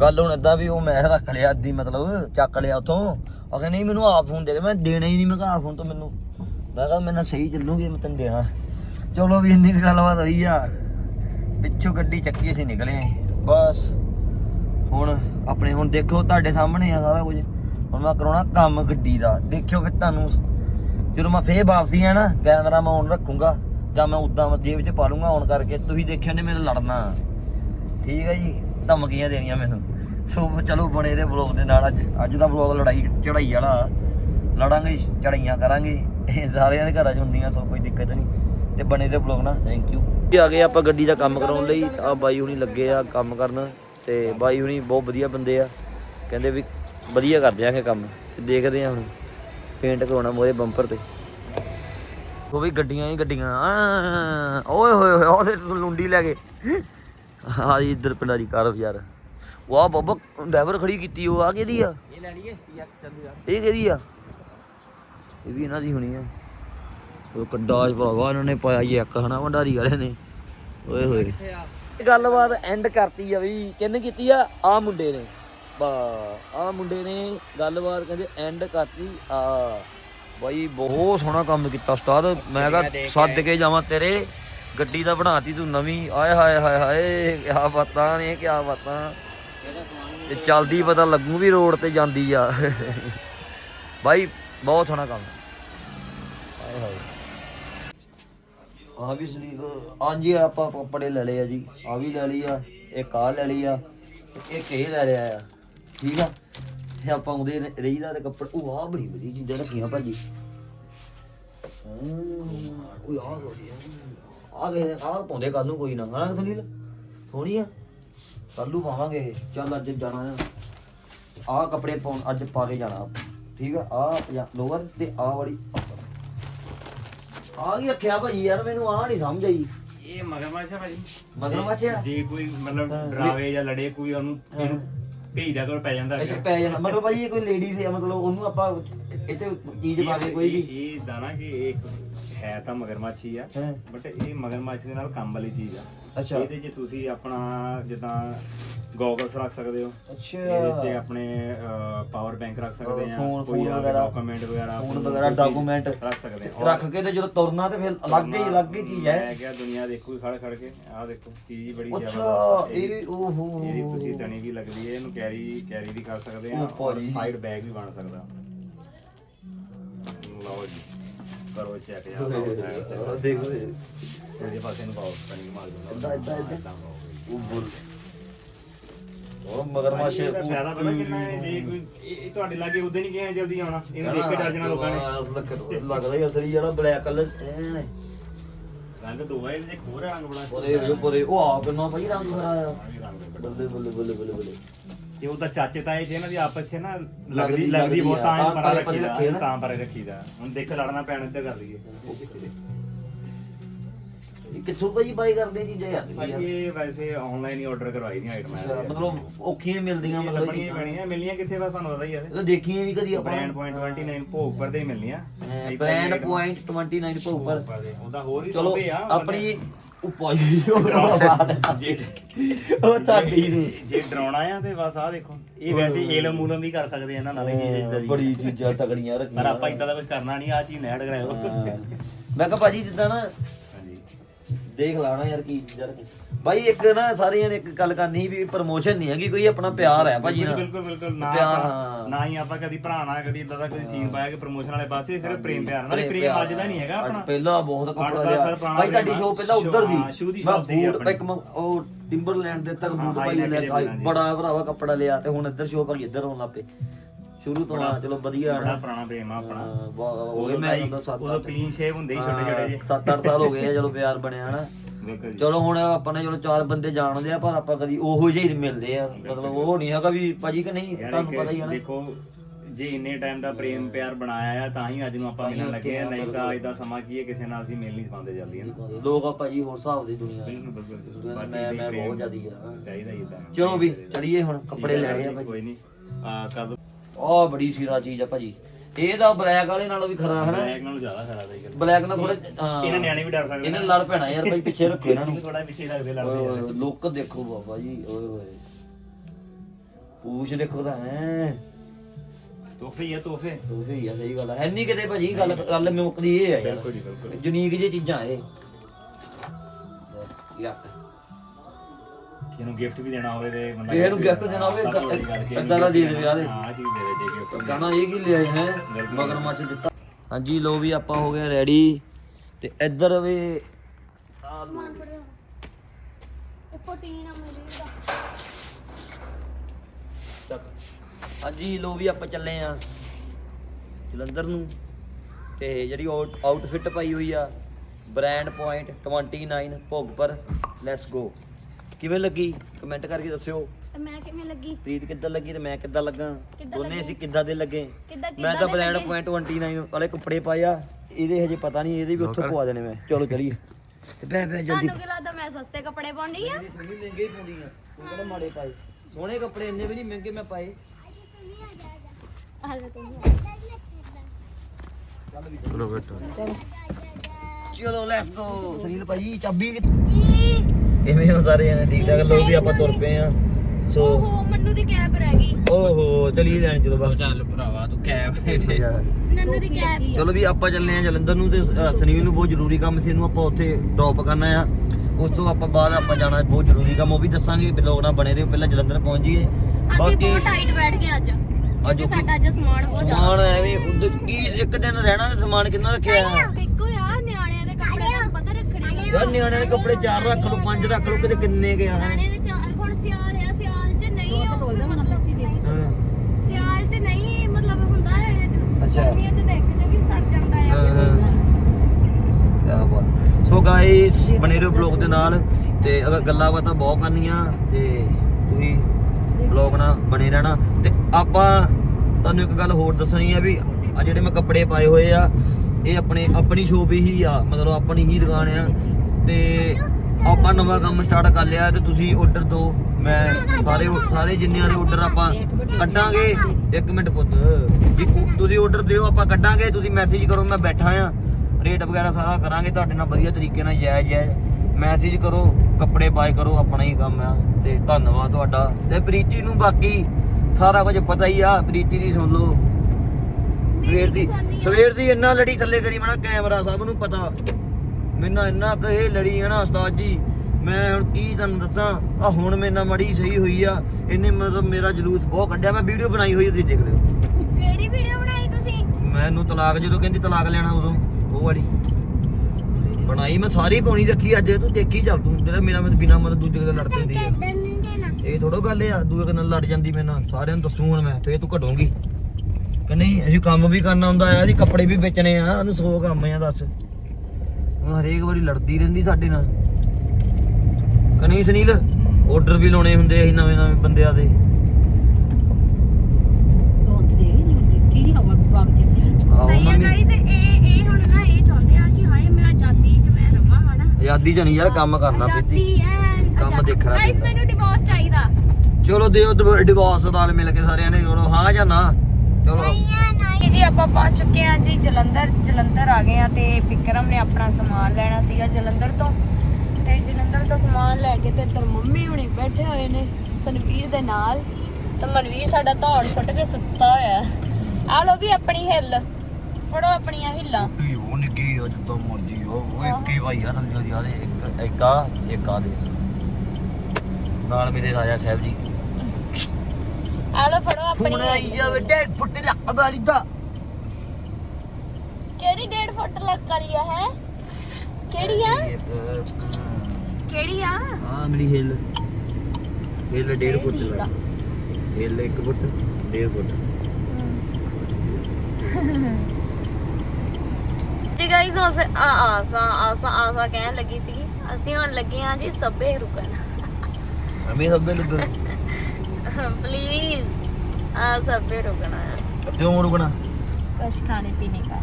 ਗੱਲ ਹੁਣ ਏਦਾਂ ਵੀ ਉਹ ਮੈਂ ਰੱਖ ਲਿਆ ਅੱਧੀ ਮਤਲਬ, ਚੱਕ ਲਿਆ ਉਥੋਂ। ਆਖੇ ਨਹੀਂ, ਮੈਨੂੰ ਆਪ ਫੋਨ ਦੇ ਦੇ। ਮੈਂ ਦੇਣਾ ਹੀ ਨਹੀਂ, ਮੈਂ ਕਿਹਾ ਫੋਨ ਤੋਂ ਮੈਨੂੰ। ਮੈਂ ਕਿਹਾ ਮੇਰੇ ਨਾਲ ਸਹੀ ਚੱਲੂਗੀ, ਮੈਂ ਤੈਨੂੰ ਦੇਣਾ। ਚਲੋ ਵੀ ਇੰਨੀ ਕੁ ਗੱਲਬਾਤ ਹੋਈ ਆ। ਪਿੱਛੋਂ ਗੱਡੀ ਚੱਕੀ ਅਸੀਂ ਨਿਕਲੇ ਬਸ। ਹੁਣ ਆਪਣੇ, ਹੁਣ ਦੇਖੋ ਤੁਹਾਡੇ ਸਾਹਮਣੇ ਆ ਸਾਰਾ ਕੁਝ। ਹੁਣ ਮੈਂ ਕਰਾਉਣਾ ਕੰਮ ਗੱਡੀ ਦਾ। ਦੇਖਿਓ ਫਿਰ ਤੁਹਾਨੂੰ ਜਦੋਂ ਮੈਂ ਫੇਰ ਵਾਪਸੀ ਆ ਨਾ, ਕੈਮਰਾ ਮੈਂ ਔਨ ਰੱਖੂੰਗਾ। ਜਾਂ ਮੈਂ ਉਦਾਂ ਜੇਬ 'ਚ ਪਾ ਲੂੰਗਾ ਔਨ ਕਰਕੇ। ਤੁਸੀਂ ਦੇਖਿਓ ਨੇ ਮੇਰੇ ਲੜਨਾ। ਠੀਕ ਹੈ ਜੀ? ਧਮਕੀਆਂ ਦੇਣੀਆਂ ਮੈਨੂੰ। ਸੋ ਚਲੋ ਬਣੇ ਦੇ ਬਲੌਗ ਦੇ ਨਾਲ। ਅੱਜ ਅੱਜ ਦਾ ਬਲੌਗ ਲੜਾਈ ਚੜਾਈ ਵਾਲਾ। ਲੜਾਂਗੇ ਚੜਾਈਆਂ ਕਰਾਂਗੇ। ਇਹ <laughs> ਸਾਰਿਆਂ ਦੇ ਘਰਾਂ 'ਚ ਹੁੰਦੀਆਂ, ਸੋ ਕੋਈ ਦਿੱਕਤ ਨਹੀਂ। ਤੇ ਬਣੇ ਦੇ ਬਲੌਗ ਨਾਲ ਥੈਂਕ ਯੂ ਆ ਗਏ ਆਪਾਂ ਗੱਡੀ ਦਾ ਕੰਮ ਕਰਾਉਣ ਲਈ ਆ ਬਾਈ ਹੁਣੀ ਲੱਗੇ ਆ ਕੰਮ ਕਰਨ, ਤੇ ਬਾਈ ਹੁਣੀ ਬਹੁਤ ਵਧੀਆ ਬੰਦੇ ਆ। ਕਹਿੰਦੇ ਵੀ ਵਧੀਆ ਕਰਦੇ ਆਂਗੇ ਕੰਮ ਦੇਖਦੇ ਆ ਹੁਣ ਪੇਂਟ ਕਰਾਉਣਾ ਮੋਰੇ ਬੰਪਰ ਤੇ। ਉਹ ਵੀ ਗੱਡੀਆਂ ਹੀ ਗੱਡੀਆਂ ਓਏ ਹੋਏ ਹੋਏ ਉਹਦੇ ਲੁੰਡੀ ਲੈ ਕੇ। ਆ ਜੀ ਪਿੰਡਾਰੀ ਕਾਰ ਯਾਰ ਵਾਹ ਬਾਬਾ, ਡਰਾਈਵਰ ਖੜੀ ਕੀਤੀ, ਉਹ ਆ ਕਿਹਦੀ ਆ? ਇਹ ਲੈ ਲਈਏ ਇਹ ਕਿਹਦੀ ਆ? ਇਹ ਵੀ ਇਹਨਾਂ ਦੀ ਹੋਣੀ ਆ। ਉਹ ਕੰਡਾਜ ਭਰਾਵਾ ਇਹਨਾਂ ਨੇ ਪਾਇਆ ਇੱਕ ਹਨਾ ਭੰਡਾਰੀ ਵਾਲੇ ਨੇ। ਓਏ ਹੋਏ। ਗੱਲਬਾਤ ਐਂਡ ਕਰਤੀ ਆ ਵੀ ਕਿਹਨੇ ਕੀਤੀ ਆ? ਆ ਮੁੰਡੇ ਨੇ। ਬਾ ਆ ਮੁੰਡੇ ਨੇ ਗੱਲਬਾਤ ਕਹਿੰਦੇ ਐਂਡ ਕਰਤੀ ਆ। ਬਾਈ ਬਹੁਤ ਸੋਹਣਾ ਕੰਮ ਕੀਤਾ ਉਸਤਾਦ। ਮੈਂ ਕਿਹਾ ਦੇਖ ਸੱਦ ਕੇ ਜਾਵਾਂ ਤੇਰੇ। ਗੱਡੀ ਦਾ ਬਣਾਤੀ ਤੂੰ ਨਵੀਂ। ਆਏ ਹਾਏ ਹਾਏ ਹਾਏ ਕੀ ਬਾਤਾਂ ਨੇ ਕੀ ਬਾਤਾਂ। ਤੇ ਚੱਲਦੀ ਪਤਾ ਲੱਗੂ ਵੀ ਰੋਡ ਤੇ ਜਾਂਦੀ ਆ। ਬਾਈ ਬਹੁਤ ਸੋਹਣਾ ਕੰਮ। ਹਾਏ ਹਾਏ। ਆ ਵੀ ਸਲੀਕ ਹਾਂਜੀ ਆਪਾਂ ਕੱਪੜੇ ਲੈ ਲਏ ਆ ਜੀ। ਆ ਵੀ ਲੈ ਲਈ ਆ, ਇੱਕ ਆ ਲੈ ਲਈ ਆ ਤੇ ਇੱਕ ਇਹ ਲੈ ਲਿਆ ਆ। ਠੀਕ ਆ? ਇਹ ਆਪਾਂ ਉਹਦੇ ਰਹੀਦਾ ਤੇ ਕੱਪੜੇ, ਉਹ ਆ ਬੜੀ ਵਧੀਆ ਚੀਜ਼ਾਂ ਰੱਖੀਆਂ ਭਾਜੀ। ਉਹ ਆ ਵਧੀਆ ਆ ਗਏ ਆ ਪਾਉਂਦੇ ਕੱਲ ਨੂੰ ਕੋਈ ਨਾ ਹਨਾ ਸੁਨੀਲ ਸੋਹਣੀ ਆ। ਕੱਲ ਨੂੰ ਪਾਵਾਂਗੇ ਇਹ। ਚੱਲ ਅੱਜ ਜਾਣਾ ਆ। ਆ ਕੱਪੜੇ ਪਾਉਣ, ਅੱਜ ਪਾ ਕੇ ਜਾਣਾ ਆਪਾਂ। ਠੀਕ ਆ? ਆ ਲੋਅਰ ਤੇ ਆ ਵਾਲੀ। ਆ ਕੀ ਰੱਖਿਆ ਭਾਈ ਯਾਰ ਮੈਨੂੰ ਆ ਨਹੀਂ ਸਮਝ ਆਈ ਇਹ ਮਗਰਮੱਛ ਹੈ ਭਾਜੀ ਮਗਰਮੱਛ ਆ? ਜੇ ਕੋਈ ਮਤਲਬ ਹਾਂ, ਡਰਾਵੇ ਜਾਂ ਲੜੇ ਕੋਈ ਉਹਨੂੰ ਹਾਂ। ਇਹਨੂੰ ਭੇਜਦਾ ਕੋਲ ਪੈ ਜਾਂਦਾ ਅੱਛਾ। ਪੈ ਜਾਣਾ ਮਤਲਬ ਭਾਈ ਇਹ ਕੋਈ ਲੇਡੀ ਸੀ ਮਤਲਬ ਉਹਨੂੰ ਆਪਾਂ ਇੱਥੇ ਚੀਜ਼ ਪਾ ਕੇ ਕੋਈ ਵੀ ਇਹ- ਦਾਣਾ ਕਿ ਇੱਕ ਹੈ ਤਾਂ ਮਗਰਮੱਛ ਹੀ ਆ ਹਾਂ। ਬਟ ਇਹ ਮਗਰਮੱਛ ਦੇ ਨਾਲ ਕੰਮ ਵਾਲੀ ਚੀਜ਼ ਆ ਅੱਛਾ। ਇਹਦੇ 'ਚ ਤੁਸੀਂ ਆਪਣਾ ਜਿੱਦਾਂ ਗੋਗਲਸ ਰੱਖ ਸਕਦੇ ਹੋ। ਅੱਛਾ। ਇਹਦੇ 'ਚ ਆਪਣੇ ਪਾਵਰ ਬੈਂਕ ਰੱਖ ਸਕਦੇ ਆ ਫੋਨ- ਕੋਈ ਫੋਨ ਵਗੈਰਾ, ਡਾਕੂਮੈਂਟ ਵਗੈਰਾ ਫੋਨ ਕੋਈ ਵਗੈਰਾ, ਚੀਜ਼ document ਰੱਖ ਸਕਦੇ ਆ ਰੱਖ ਕੇ ਤੇ ਜਦੋਂ ਤੁਰਨਾ ਤੇ ਫਿਰ ਅਲੱਗ ਹੀ ਅਲੱਗ ਹੀ ਚੀਜ਼ ਮੈਂ ਹੈ ਕਿਹਾ ਦੁਨੀਆ ਦੇਖੋ ਖੜ ਖੜ ਕੇ। ਆਹ ਦੇਖੋ ਚੀਜ਼ ਹੀ ਬੜੀ ਅੱਛਾ ਜ਼ਬਰਦਸਤ ਹੈ। ਇਹ ਓਹੋ। ਇਹਦੀ ਤੁਸੀਂ ਤਣੀ ਵੀ ਲੱਗਦੀ ਹੈ ਇਹਨੂੰ ਕੈਰੀ ਕੈਰੀ ਵੀ ਕਰ ਸਕਦੇ ਆ ਉਹ ਔਰ ਭਾਜੀ। ਸਾਈਡ ਬੈਗ ਵੀ ਬਣ ਸਕਦਾ। ਲਓ ਜੀ ਕਰੋ ਚੈੱਕ ਯਾਰ ਲਓ। ਆਹ ਦੇਖੋ। ਇਹਦੇ ਪਾਸੇ ਨੂੰ ਪਾਓ ਤਣੀ ਮਾਰ ਦਿਓ ਏਦਾਂ- ਏਦਾਂ- ਏਦਾਂ। ਏਦਾਂ ਪਾਓ। ਉਹ ਬੋਲ ਉਹ ਮਗਰਮੱਛ ਇਹਦਾ ਫਾਇਦਾ ਪਤਾ ਕਿੰਨਾ ਹੈ ਜੇ ਕੋਈ ਇਹ ਇਹ ਤੁਹਾਡੇ ਲਾਗੇ ਉਦੋਂ ਨਹੀਂ ਗਿਆ ਜਲਦੀ ਆਉਣਾ। ਇਹਨੂੰ ਦੇਖ ਕੇ ਡਰ ਜਾਣਾ ਲੋਕਾਂ ਨੇ। ਲੱਗਦਾ ਹੀ ਅਸਲੀ ਜਿਹੜਾ ਬਲੈਕ ਕਲਰ ਐਨ ਰੰਗ ਦੋ ਹੈ ਇਹਦੇ ਖੋਰ ਰੰਗ ਬੜਾ ਪਰੇ ਉਹ ਪਰੇ ਉਹ ਆ ਕਿੰਨਾ ਭਾਈ ਰੰਗ ਖਰਾ ਆ ਆਹ ਵੀ ਰੰਗ ਬੜਾ। ਬੱਲੇ ਬੱਲੇ ਬੱਲੇ ਬੱਲੇ ਬੱਲੇ। ਇਹ ਉਹਦਾ ਚਾਚੇ ਤਾਏ ਜੇ ਇਹਨਾਂ ਦੀ ਆਪਸ 'ਚ ਨਾ ਲੱਗਦੀ- ਲੱਗਦੀ ਲੱਗਦੀ ਬਹੁਤ ਆ। ਤਾਂ ਪਰਾ ਤਾਂ ਪਰੇ ਰੱਖੀਦਾ ਰੱਖੀ ਨਾ। ਤਾਂ ਪਰੇ ਰੱਖੀਦਾ ਹੁਣ ਦੇਖ ਲੜਨਾ ਪੈਣ ਇੱਧਰ ਕਰ ਲਈਏ। ਕਿੱਥੋਂ ਭਾਈ ਬਾਈ ਕਰਦੇ ਚੀਜ਼ਾਂ ਯਾਰ? ਭਾਈ ਇਹ ਵੈਸੇ ਆਨਲਾਈਨ ਹੀ ਆਰਡਰ ਕਰਵਾਈ ਦੀਆਂ ਆਈਟਮਾਂ ਅੱਛਾ, ਮਤਲਬ ਔਖੀਆਂ ਮਿਲਦੀਆਂ ਮਤਲਬ ਲੱਭਣੀਆਂ ਹੀ ਪੈਣੀਆਂ ਮਿਲਣੀਆਂ ਕਿੱਥੇ ਬਸ ਤੁਹਾਨੂੰ ਪਤਾ ਹੀ ਹੈ ਇਹ ਤਾਂ ਦੇਖੀਆਂ ਨਹੀਂ ਕਦੀ ਆਪਾਂ। ਬ੍ਰਾਂਡ ਪੁਆਇੰਟ 29 ਭੋਗਪੁਰ ਦੇ ਹੀ ਮਿਲਣੀਆਂ। ਬ੍ਰਾਂਡ ਪੁਆਇੰਟ 29 ਭੋਪਰ ਭੋਗਪੁਰ ਦੇ ਉਹਦਾ ਹੋਰ ਵੀ ਚਲੋ ਟੋਪੇ ਆ ਆਪਣੀ ਉਪਾਈ ਉਹ ਤੁਹਾਡੀ ਨੂੰ ਜੇ ਡਰਾਉਣਾ ਆ ਤੇ ਬਸ ਆਹ ਦੇਖੋ। ਇਹ ਵੈਸੇ ਏਲਮ ਮੂਲਮ ਵੀ ਕਰ ਸਕਦੇ ਆ ਇਹਨਾਂ ਨਾਲ ਇਹ ਚੀਜ਼ ਇਦਾਂ ਦੀ। ਬੜੀ ਚੀਜ਼ਾਂ ਤਗੜੀਆਂ ਪਰ ਰੱਖੀਆਂ ਆਪਾਂ ਇਦਾਂ ਦਾ ਕੁਝ ਕਰਨਾ ਨਹੀਂ ਆ ਚੀਜ਼ ਨੈਡ ਕਰਾਇਓ। ਹਾਂ। ਮੈਂ ਕਿਹਾ ਭਾਜੀ ਜਿੱਦਾਂ ਨਾ ਦੇਖ ਲਾਣਾ ਯਾਰ ਕੀ ਰੱਖੀ ਭਾਈ ਇੱਕ ਨਾ ਸਾਰਿਆਂ ਨੇ ਇੱਕ ਗੱਲ ਕਰਨੀ ਵੀ ਪ੍ਰਮੋਸ਼ਨ ਨਹੀਂ ਹੈਗੀ ਕੋਈ ਆਪਣਾ ਪਿਆਰ ਹੈ ਭਾਜੀ ਬਿਲਕੁਲ ਬਿਲਕੁਲ ਨਾ ਪਿਆਰ, ਹਾਂ। ਨਾ ਹੀ ਆਪਾਂ ਕਦੀ ਭਰਾ ਨਾਲ ਕਦੀ ਇਦਾਂ ਦਾ ਕੋਈ ਸੀਨ ਪਾਇਆ ਕਿ ਪ੍ਰਮੋਸ਼ਨ ਵਾਲੇ ਪਾਸੇ ਸਿਰਫ ਪ੍ਰੇਮ ਪਿਆਰ ਨਾਲ ਪ੍ਰੇਮ। ਅੱਜ ਦਾ ਨਹੀਂ ਹੈਗਾ ਅੱਜ ਆਪਣਾ ਪਹਿਲਾਂ ਬਹੁਤ ਅੱਠ ਕੱਪੜਾ ਦਸ ਲਿਆ ਸਾਲ ਪੁਰਾਣਾ ਭਾਈ ਤੁਹਾਡੀ ਪ੍ਰੇਮ ਆ। ਸ਼ੋਅ ਪਹਿਲਾਂ ਉੱਧਰ ਹਾਂ, ਸੀ ਦੀ ਸੀਗੀ ਬੂਟ ਆਪਣੀ। ਇੱਕ ਮ- ਉਹ ਟਿੰਬਰਲੈਂਡ ਦੇ ਤੱਕ ਹਾਂ, ਬੂਟ ਹਾਂ, ਪਾਈ ਲੈ ਕੇ ਹਾਂਜੀ। ਬੜਾ ਭਰਾਵਾ ਕੱਪੜਾ ਲਿਆ ਤੇ ਹੁਣ ਇੱਧਰ ਸ਼ੋਅ ਭਾਈ ਇੱਧਰ ਹੋਣ ਲੱਪੇ ਸ਼ੁਰੂ ਤੋਂ ਆ ਚਲੋ ਵਧੀਆ ਬੜਾ ਪੁਰਾਣਾ ਪ੍ਰੇਮ ਆ ਆਪਣਾ। ਹਾਂ, ਬਹੁਤ- ਹੋ ਗਏ ਉਦੋਂ ਮੈਂ ਸੱਤ ਉਦੋਂ ਅੱਠ ਕਲੀਨ ਸ਼ੇਵ ਹੁੰਦੇ ਸੀ ਛੋਟੇ ਛੋਟੇ ਜਿਹੇ। 7-8 ਸਾਲ ਹੋ ਗਏ ਆ ਚਲੋ ਪਿਆਰ ਬਣਿਆ ਹਨਾ। ਜੀ। ਚਲੋ ਹੁਣ ਆਪਾਂ ਨੇ ਚਲੋ ਚਾਰ ਬੰਦੇ ਜਾਣਦੇ ਆ ਪਰ ਆਪਾਂ ਕਦੀ ਉਹੋ ਜਿਹੇ ਹੀ ਮਿਲਦੇ ਆ। ਮਤਲਬ ਉਹ ਨਹੀਂ ਹੈਗਾ ਵੀ ਭਾਜੀ ਕਿ ਨਹੀਂ ਤੁਹਾਨੂੰ ਪਤਾ ਹੀ ਹੈ ਨਾ। ਦੇਖੋ ਜੇ ਇੰਨੇ ਟਾਈਮ ਦਾ ਪ੍ਰੇਮ ਪਿਆਰ ਬਣਾਇਆ ਆ ਤਾਂ ਹੀ ਅੱਜ ਨੂੰ ਆਪਾਂ ਮਿਲਣ ਲੱਗੇ ਆ ਨਹੀਂ ਤਾਂ ਅੱਜ ਦਾ ਸਮਾਂ ਕੀ ਹੈ ਕਿਸੇ ਨਾਲ ਅਸੀਂ ਮਿਲ ਨਹੀਂ ਪਾਉਂਦੇ ਜਲਦੀ ਹੈ ਨਾ। ਲੋਕ ਆ ਭਾਜੀ ਹੋਰ ਹਿਸਾਬ ਦੀ ਦੁਨੀਆ ਹੈ। ਬਿਲਕੁਲ ਬਿਲਕੁਲ ਮੈਂ ਮੈਂ ਬਹੁਤ ਜ਼ਿਆਦੀ ਆ। ਚਾਹੀਦਾ ਹੀ ਇਦਾਂ ਚਲੋ ਵੀ ਚੜੀਏ ਹੁਣ ਕੱਪੜੇ ਲੈਣੇ ਆ ਭਾਜੀ। ਕੋਈ ਨਹੀਂ। ਆ ਦੋ। ਆਹ ਬੜੀ ਸਿਰਾ ਚੀਜ਼ ਆ ਭਾਜੀ। ਇਹ ਤਾਂ ਬਲੈਕ ਵਾਲੇ ਨਾਲੋਂ ਵੀ ਖਰਾ ਹਨਾ ਬਲੈਕ ਨਾਲੋਂ ਜ਼ਿਆਦਾ ਖਰਾਬ ਹੈ ਇਹ। ਬਲੈਕ ਨਾਲ ਥੋੜੇ ਇਹਨਾਂ ਨਿਆਣੇ ਵੀ ਡਰ ਸਕਦੇ ਇਹਨਾਂ ਲੜ ਪੈਣਾ ਯਾਰ ਭਾਈ ਪਿੱਛੇ ਰੱਖੋ ਇਹਨਾਂ ਨੂੰ। ਥੋੜਾ ਪਿੱਛੇ ਲੱਗਦੇ ਲੜਦੇ ਆ ਲੁੱਕ ਦੇਖੋ ਬਾਬਾ ਜੀ ਓਏ ਹੋਏ। ਪੂਛ ਦੇਖੋ ਤਾਂ ਹੈ। ਤੋਹਫੇ ਹੀ ਆ ਤੋਹਫੇ। ਉਹ ਸਹੀ ਆ ਸਹੀ ਗੱਲ ਹੈ ਨਹੀਂ ਕਿਤੇ ਭਾਜੀ ਗੱਲ ਗੱਲ ਮੁੱਕਦੀ ਇਹ ਹੈ ਬਿਲਕੁਲ ਜੀ ਬਿਲਕੁਲ। ਯਾਰ ਯੂਨੀਕ ਜਿਹੀ ਚੀਜ਼ਾਂ ਇਹ। ਯਾਕ ਕਿਹਨੂੰ ਗਿਫਟ ਵੀ ਦੇਣਾ ਹੋਵੇ ਤੇ ਬੰਦਾ ਕਿਸੇ ਨੂੰ gift ਦੇਣਾ ਹੋਵੇ, ਸਭ ਤੋਂ ਵੱਡੀ ਗੱਲ ਕਿ ਏਦਾਂ ਦਾ ਦੇ ਦੇਵੇ ਯਾਰ ਇਹ। ਹਾਂ ਚੀਜ਼ ਦੇ ਦੇ ਜੇ ਗਿਫਟ ਗਾਣਾ ਇਹ ਕੀ ਲਿਆਏ ਹੈ। ਮਗਰਮੱਛ ਦਿੱਤਾ ਹਾਂਜੀ ਲੋ ਵੀ ਆਪਾਂ ਹੋ ਗਏ ਰੈਡੀ ਤੇ ਇੱਧਰ ਵੀ ਆਹ ਲਓ। ਇਹ ਪ੍ਰੋਟੀਨ ਆ ਮੇਰੇ ਦਾ ਚੱਕ। ਹਾਂਜੀ ਲੋ ਵੀ ਆਪਾਂ ਚੱਲੇ ਆ ਜਲੰਧਰ ਨੂੰ ਤੇ ਜਿਹੜੀ ਆਊਟਫਿਟ ਪਾਈ ਹੋਈ ਆ brand point 29 Bhogpur let's go ਕਿਵੇਂ ਲੱਗੀ? ਕਮੈਂਟ ਕਰਕੇ ਦੱਸਿਓ। ਤੇ ਮੈਂ ਕਿਵੇਂ ਲੱਗੀ? ਪ੍ਰੀਤ ਕਿੱਦਾਂ ਲੱਗੀ ਤੇ ਮੈਂ ਕਿੱਦਾਂ ਲੱਗਾ? ਕਿੱਦਾਂ ਦੋਨੇ ਲੱਗੇ? ਅਸੀਂ ਕਿੱਦਾਂ ਦੇ ਲੱਗੇ? ਕਿੱਦਾਂ ਮੈਂ ਤਾਂ ਲੱਗੇ? ਪੁਆਇੰਟ 29 ਵਾਲੇ ਕੱਪੜੇ ਪਾਏ ਆ। ਇਹਦੇ ਹਜੇ ਪਤਾ ਨਹੀਂ ਇਹਦੇ ਵੀ ਉੱਥੋਂ ਪਵਾ ਦੇਣੇ ਮੈਂ। ਚਲੋ ਚਲੀਏ ਤੇ ਬੈ ਬੈ ਜਲਦੀ। ਤੁਹਾਨੂੰ ਕੀ ਲੱਗਦਾ ਮੈਂ ਸਸਤੇ ਕੱਪੜੇ ਪਾਉਂਦੀ ਆ? ਵੀ ਮਹਿੰਗੇ ਹੀ ਪਾਉਂਦੀ ਆ। ਤੂੰ ਕਿਹੜਾ ਮਾੜੇ ਪਾਏ? ਸੋਹਣੇ ਕੱਪੜੇ ਇੰਨੇ ਵੀ ਨਹੀਂ ਮਹਿੰਗੇ ਮੈਂ ਪਾਏ। ਹਾਲੇ ਤੂੰ। ਚਲੋ ਲੈਟਸ ਗੋ ਸੁਨੀਲ ਭਾਈ ਚਾਬੀ ਕਿਵੇਂ ਹੋ ਸਾਰੇ ਜਣੇ ਠੀਕ ਠਾਕ ਲੋ ਵੀ ਆਪਾਂ ਤੁਰ ਪਏ ਆ ਸੋ ਓਹੋ ਮੰਨੂ ਦੀ ਕੈਬ ਰਹਿ ਗਈ। ਓਹੋ ਚਲੀਏ ਲੈਣ ਚਲੋ ਬਸ। ਚੱਲ ਭਰਾਵਾ ਤੂੰ ਕੈਬ ਨੰਨੂ ਦੀ ਕੈਬ ਚਲੋ ਵੀ ਆਪਾਂ ਚੱਲੇ ਆ ਜਲੰਧਰ ਨੂੰ ਤੇ ਅ, ਸੁਨੀਲ ਨੂੰ ਬਹੁਤ ਜ਼ਰੂਰੀ ਕੰਮ ਸੀ ਇਹਨੂੰ ਆਪਾਂ ਉੱਥੇ ਡ੍ਰੌਪ ਕਰਨਾ ਆ। ਉਸ ਤੋਂ ਆਪਾਂ ਬਾਅਦ ਆਪਾਂ ਜਾਣਾ ਬਹੁਤ ਜ਼ਰੂਰੀ ਕੰਮ ਉਹ ਵੀ ਦੱਸਾਂਗੇ ਬਲੌਗ ਨਾਲ ਬਣੇ ਰਹੋ ਪਹਿਲਾਂ ਜਲੰਧਰ ਪਹੁੰਚ ਜਾਈਏ। ਅਸੀਂ ਬਹੁਤ ਟਾਈਟ ਬੈਠ ਗਏ ਅੱਜ। ਅੱਜ ਕਿਉਂਕਿ ਸਾਡਾ ਅੱਜ ਸਮਾਨ ਬਹੁਤ ਜ਼ਿਆਦਾ। ਸਮਾਨ ਐਵੇਂ ਉਧਰ ਕੀ ਇੱਕ ਦਿਨ ਰਹਿਣਾ ਤੇ ਸਮਾਨ ਕਿੰਨਾ ਰੱਖਿਆ? ਆ ਨਿਆਣਿਆਂ ਦੇ ਕੱਪੜੇ ਤੁਹਾਨੂੰ ਪਤਾ ਰੱਖਣੇ ਯਾਰ ਨਿਆਣਿਆਂ ਦੇ ਕੱਪੜੇ ਚਾਰ ਰੱਖ ਲਓ ਪੰਜ ਰੱਖ ਲਓ ਕਿਤੇ ਕਿੰਨੇ ਗਿਆ ਨਿਆਣੇ ਦੇ ਚਾਰ ਹੁਣ ਸਿਆਲ ਆ ਸਿਆਲ 'ਚ ਨਹੀਂ ਉਹ ਮਤਲਬ ਹਾਂ। ਸਿਆਲ 'ਚ ਨਹੀਂ ਮਤਲਬ ਹੁੰਦਾ ਹੈ ਅੱਛਾ। ਗਰਮੀਆਂ 'ਚ ਦੇਖ ਕੇ ਵੀ ਸਰ ਜਾਂਦਾ ਆ। ਕਿਆ ਬਾਤ। ਸੋ ਗਾਇਸ ਬਣੇ ਰਹੋ ਬਲੌਗ ਦੇ ਨਾਲ ਤੇ ਅਗਰ ਗੱਲਾਂ ਬਾਤਾਂ ਬਹੁਤ ਕਰਨੀਆਂ ਤੇ ਤੁਸੀਂ ਬਲੌਗ ਨਾਲ ਬਣੇ ਰਹਿਣਾ। ਤੇ ਆਪਾਂ ਤੁਹਾਨੂੰ ਇੱਕ ਗੱਲ ਹੋਰ ਦੱਸਣੀ ਆ ਵੀ ਆ ਜਿਹੜੇ ਮੈਂ ਕੱਪੜੇ ਪਾਏ ਹੋਏ ਆ ਇਹ ਆਪਣੇ ਆਪਣੀ ਸ਼ੋਪ ਹੀ ਆ ਮਤਲਬ ਆਪਣੀ ਹੀ ਦੁਕਾਨ ਆ। ਤੇ ਆਪਾਂ ਨਵਾਂ ਕੰਮ ਸਟਾਰਟ ਕਰ ਲਿਆ ਤੇ ਤੁਸੀਂ ਆਰਡਰ ਦਿਓ ਮੈਂ ਸਾਰੇ ਸਾਰੇ ਜਿੰਨਿਆਂ ਦੇ ਆਰਡਰ ਆਪਾਂ ਕੱਢਾਂਗੇ। ਇੱਕ ਮਿੰਟ ਪੁੱਤ। ਜੀ ਤੁਸੀਂ ਆਰਡਰ ਦਿਓ, ਆਪਾਂ ਕੱਢਾਂਗੇ। ਤੁਸੀਂ ਮੈਸੇਜ ਕਰੋ, ਮੈਂ ਬੈਠਾ ਆ। ਰੇਟ ਵਗੈਰਾ ਸਾਰਾ ਕਰਾਂਗੇ। ਤੁਹਾਡੇ ਨਾਲ ਵਧੀਆ ਤਰੀਕੇ ਨਾਲ ਜਾਇਜ਼ ਜਾਇਜ਼ ਮੈਸੇਜ ਕਰੋ, ਕੱਪੜੇ ਬਾਏ ਕਰੋ, ਆਪਣਾ ਹੀ ਕੰਮ ਆ। ਤੇ ਧੰਨਵਾਦ ਤੁਹਾਡਾ। ਤੇ ਪ੍ਰੀਤੀ ਨੂੰ ਬਾਕੀ ਸਾਰਾ ਕੁਝ ਪਤਾ ਹੀ ਆ। ਪ੍ਰੀਤੀ ਦੀ ਸੁਣ ਲਓ। ਸਵੇਰ ਦੀ ਸਵੇਰ ਦੀ ਇੰਨਾ ਲੜੀ ਥੱਲੇ ਕਰੀ ਮਣਾ ਕੈਮਰਾ ਸਭ ਨੂੰ ਪਤਾ। ਮੈਨਾਂ ਇੰਨਾ ਕਹੇ ਲੜੀ ਹੈ ਨਾ ਉਸਤਾਦ ਜੀ ਮੈਂ ਹੁਣ ਕੀ ਤੁਹਾਨੂੰ ਦੱਸਾਂ? ਆ ਹੁਣ ਮੇਰੇ ਨਾਲ ਮੜੀ ਸਹੀ ਹੋਈ ਆ। ਇਹਨੇ ਮਤਲਬ ਮੇਰਾ ਜਲੂਸ ਬਹੁਤ ਕੱਢਿਆ। ਮੈਂ ਵੀਡੀਓ ਬਣਾਈ ਹੋਈ ਤੁਸੀਂ ਦੇਖ ਲਿਓ। ਕਿਹੜੀ ਵੀਡੀਓ ਬਣਾਈ ਤੁਸੀਂ? ਮੈਨੂੰ ਤਲਾਕ ਜਦੋਂ ਕਹਿੰਦੀ ਤਲਾਕ ਲੈਣਾ ਉਦੋਂ ਉਹ ਵਾਲੀ। ਬਣਾਈ ਮੈਂ ਸਾਰੀ ਪਾਉਣੀ ਰੱਖੀ ਅੱਜ ਤੂੰ ਦੇਖੀ ਚੱਲ ਤੂੰ। ਜਿਹੜਾ ਮੇਰਾ ਮੈਂ ਬਿਨਾ ਮਤਲਬ ਦੂਜੇ ਨਾਲ ਲੜ ਪੈਂਦੀ ਆ। ਇਹ ਥੋੜੋ ਗੱਲ ਆ ਦੂਏ ਨਾਲ ਲੜ ਜਾਂਦੀ ਮੇਰੇ ਨਾਲ। ਸਾਰਿਆਂ ਨੂੰ ਦੱਸੂ ਹੁਣ ਮੈਂ ਫੇਰ ਤੂੰ ਘਟੂਗੀ। ਕਿ ਨਹੀਂ ਅਸੀਂ ਕੰਮ ਵੀ ਕਰਨਾ ਹੁੰਦਾ ਆ ਅਸੀਂ ਕੱਪੜੇ ਵੀ ਵੇਚਣੇ ਆ ਉਹਨੂੰ ਸੌ ਕੰਮ ਆ ਦੱਸ। ਹੁਣ ਹਰੇਕ ਵਾਰੀ ਲੜਦੀ ਰਹਿੰਦੀ ਸਾਡੇ ਨਾਲ। ਕਿ ਨਹੀਂ ਸੁਨੀਲ ਆਰਡਰ ਵੀ ਲਾਉਣੇ ਹੁੰਦੇ ਅਸੀਂ ਨਵੇਂ ਨਵੇਂ ਬੰਦਿਆਂ ਦੇ। ਧੁੰਦ ਦੇ ਦਿੱਤੀ ਨਹੀਂ ਹਵਾ ਵਗਦੀ ਸੀ ਆਹੋ ਸਹੀ ਹੈ ਮੰਮੀ। ਗਾਈਜ਼ ਇਹ ਇਹ ਹੁਣ ਨਾ ਇਹ ਚਾਹੁੰਦੇ ਆ ਕਿ ਹਾਏ ਮੈਂ ਆਜ਼ਾਦੀ 'ਚ ਮੈਂ ਰਵਾਂ ਹਨਾ। ਆਜ਼ਾਦੀ ਚ ਨਹੀਂ ਯਾਰ ਕੰਮ ਕਰਨਾ ਪੈਂਦੀ ਐ ਕੰਮ ਦੇਖਣਾ ਪੈਂਦਾ। ਮੈਨੂੰ ਡਿਵੋਰਸ ਚਾਹੀਦਾ। ਚਲੋ ਦਿਓ ਡਿਵੋਰਸ ਨਾਲ ਮਿਲ ਕੇ ਸਾਰਿਆਂ ਨੇ। ਚਲੋ ਹਾਂ ਜਾਂ ਨਾ? ਜੀ ਜੀ ਆਪਾਂ ਪਹੁੰਚ ਚੁੱਕੇ ਹਾਂ ਜੀ ਜਲੰਧਰ ਜਲੰਧਰ ਆ ਗਏ ਆ ਤੇ ਵਿਕਰਮ ਨੇ ਆਪਣਾ ਸਮਾਨ ਲੈਣਾ ਸੀਗਾ ਜਲੰਧਰ ਤੋਂ। ਤੇ ਜਲੰਧਰ ਤੋਂ ਸਮਾਨ ਲੈ ਕੇ ਤੇ ਇੱਧਰ ਮੰਮੀ ਹੁਣੀ ਬੈਠੇ ਹੋਏ ਨੇ ਸਨਵੀਰ ਦੇ ਨਾਲ। ਤੇ ਮਨਵੀਰ ਸਾਡਾ ਧੌਣ ਸੁੱਟ ਕੇ ਸੁੱਤਾ ਹੋਇਆ। ਆ ਲੋ ਵੀ ਆਪਣੀ ਹਿੱਲ। ਫੜੋ ਆਪਣੀਆਂ ਹਿੱਲਾਂ। ਕੀ ਉਹ ਨਿੱਗੀ ਅੱਜ ਤਾਂ ਮਰਜ਼ੀ ਉਹ ਇੱਕ ਹੀ ਭਾਈ ਆ ਤਾਂ ਯਾਰ ਇੱਕ ਇੱਕ ਆ ਇੱਕ ਆ ਦੇ। ਨਾਲ ਮੇਰੇ ਰਾਜਾ ਸਾਹਿਬ ਜੀ। ਆ ਲੋ ਫੜੋ ਆਪਣੀ ਫੋਨ ਆਈ ਜਾਵੇ ਡੇਢ ਫੁੱਟ ਲੱਕ ਵਾਲੀ ਦਾ ਕਿਹੜੀ 1.5 ਫੁੱਟ ਲੱਕ ਵਾਲੀ ਆ ਹੈ ਕਿਹੜੀ ਆ ਕਿਹੜੀ ਆ ਆ ਮੇਰੀ ਹਿੱਲ ਹਿੱਲ ਡੇਢ ਫੁੱਟ ਠੀਕ ਆ। ਵਾਲੀ ਹਿੱਲ 1 ਫੁੱਟ ਡੇਢ ਫੁੱਟ ਜੀ ਗਾਈਜ਼ ਉਸ ਆ ਆਸਾ ਆਸਾ ਆਸਾ ਕਹਿਣ ਲੱਗੀ ਸੀ ਅਸੀਂ ਹੁਣ ਲੱਗੇ ਆ ਜੀ ਸਭੇ ਰੁਕਣ ਹਮੇ ਸਭੇ ਲੱਗਣ ਪਲੀਜ਼ ਆ ਸਭੇ ਰੁਕਣਾ ਹੈ ਕਿਉਂ ਰੁਕਣਾ? ਕੁਛ ਖਾਣੇ ਪੀਣੇ ਦਾ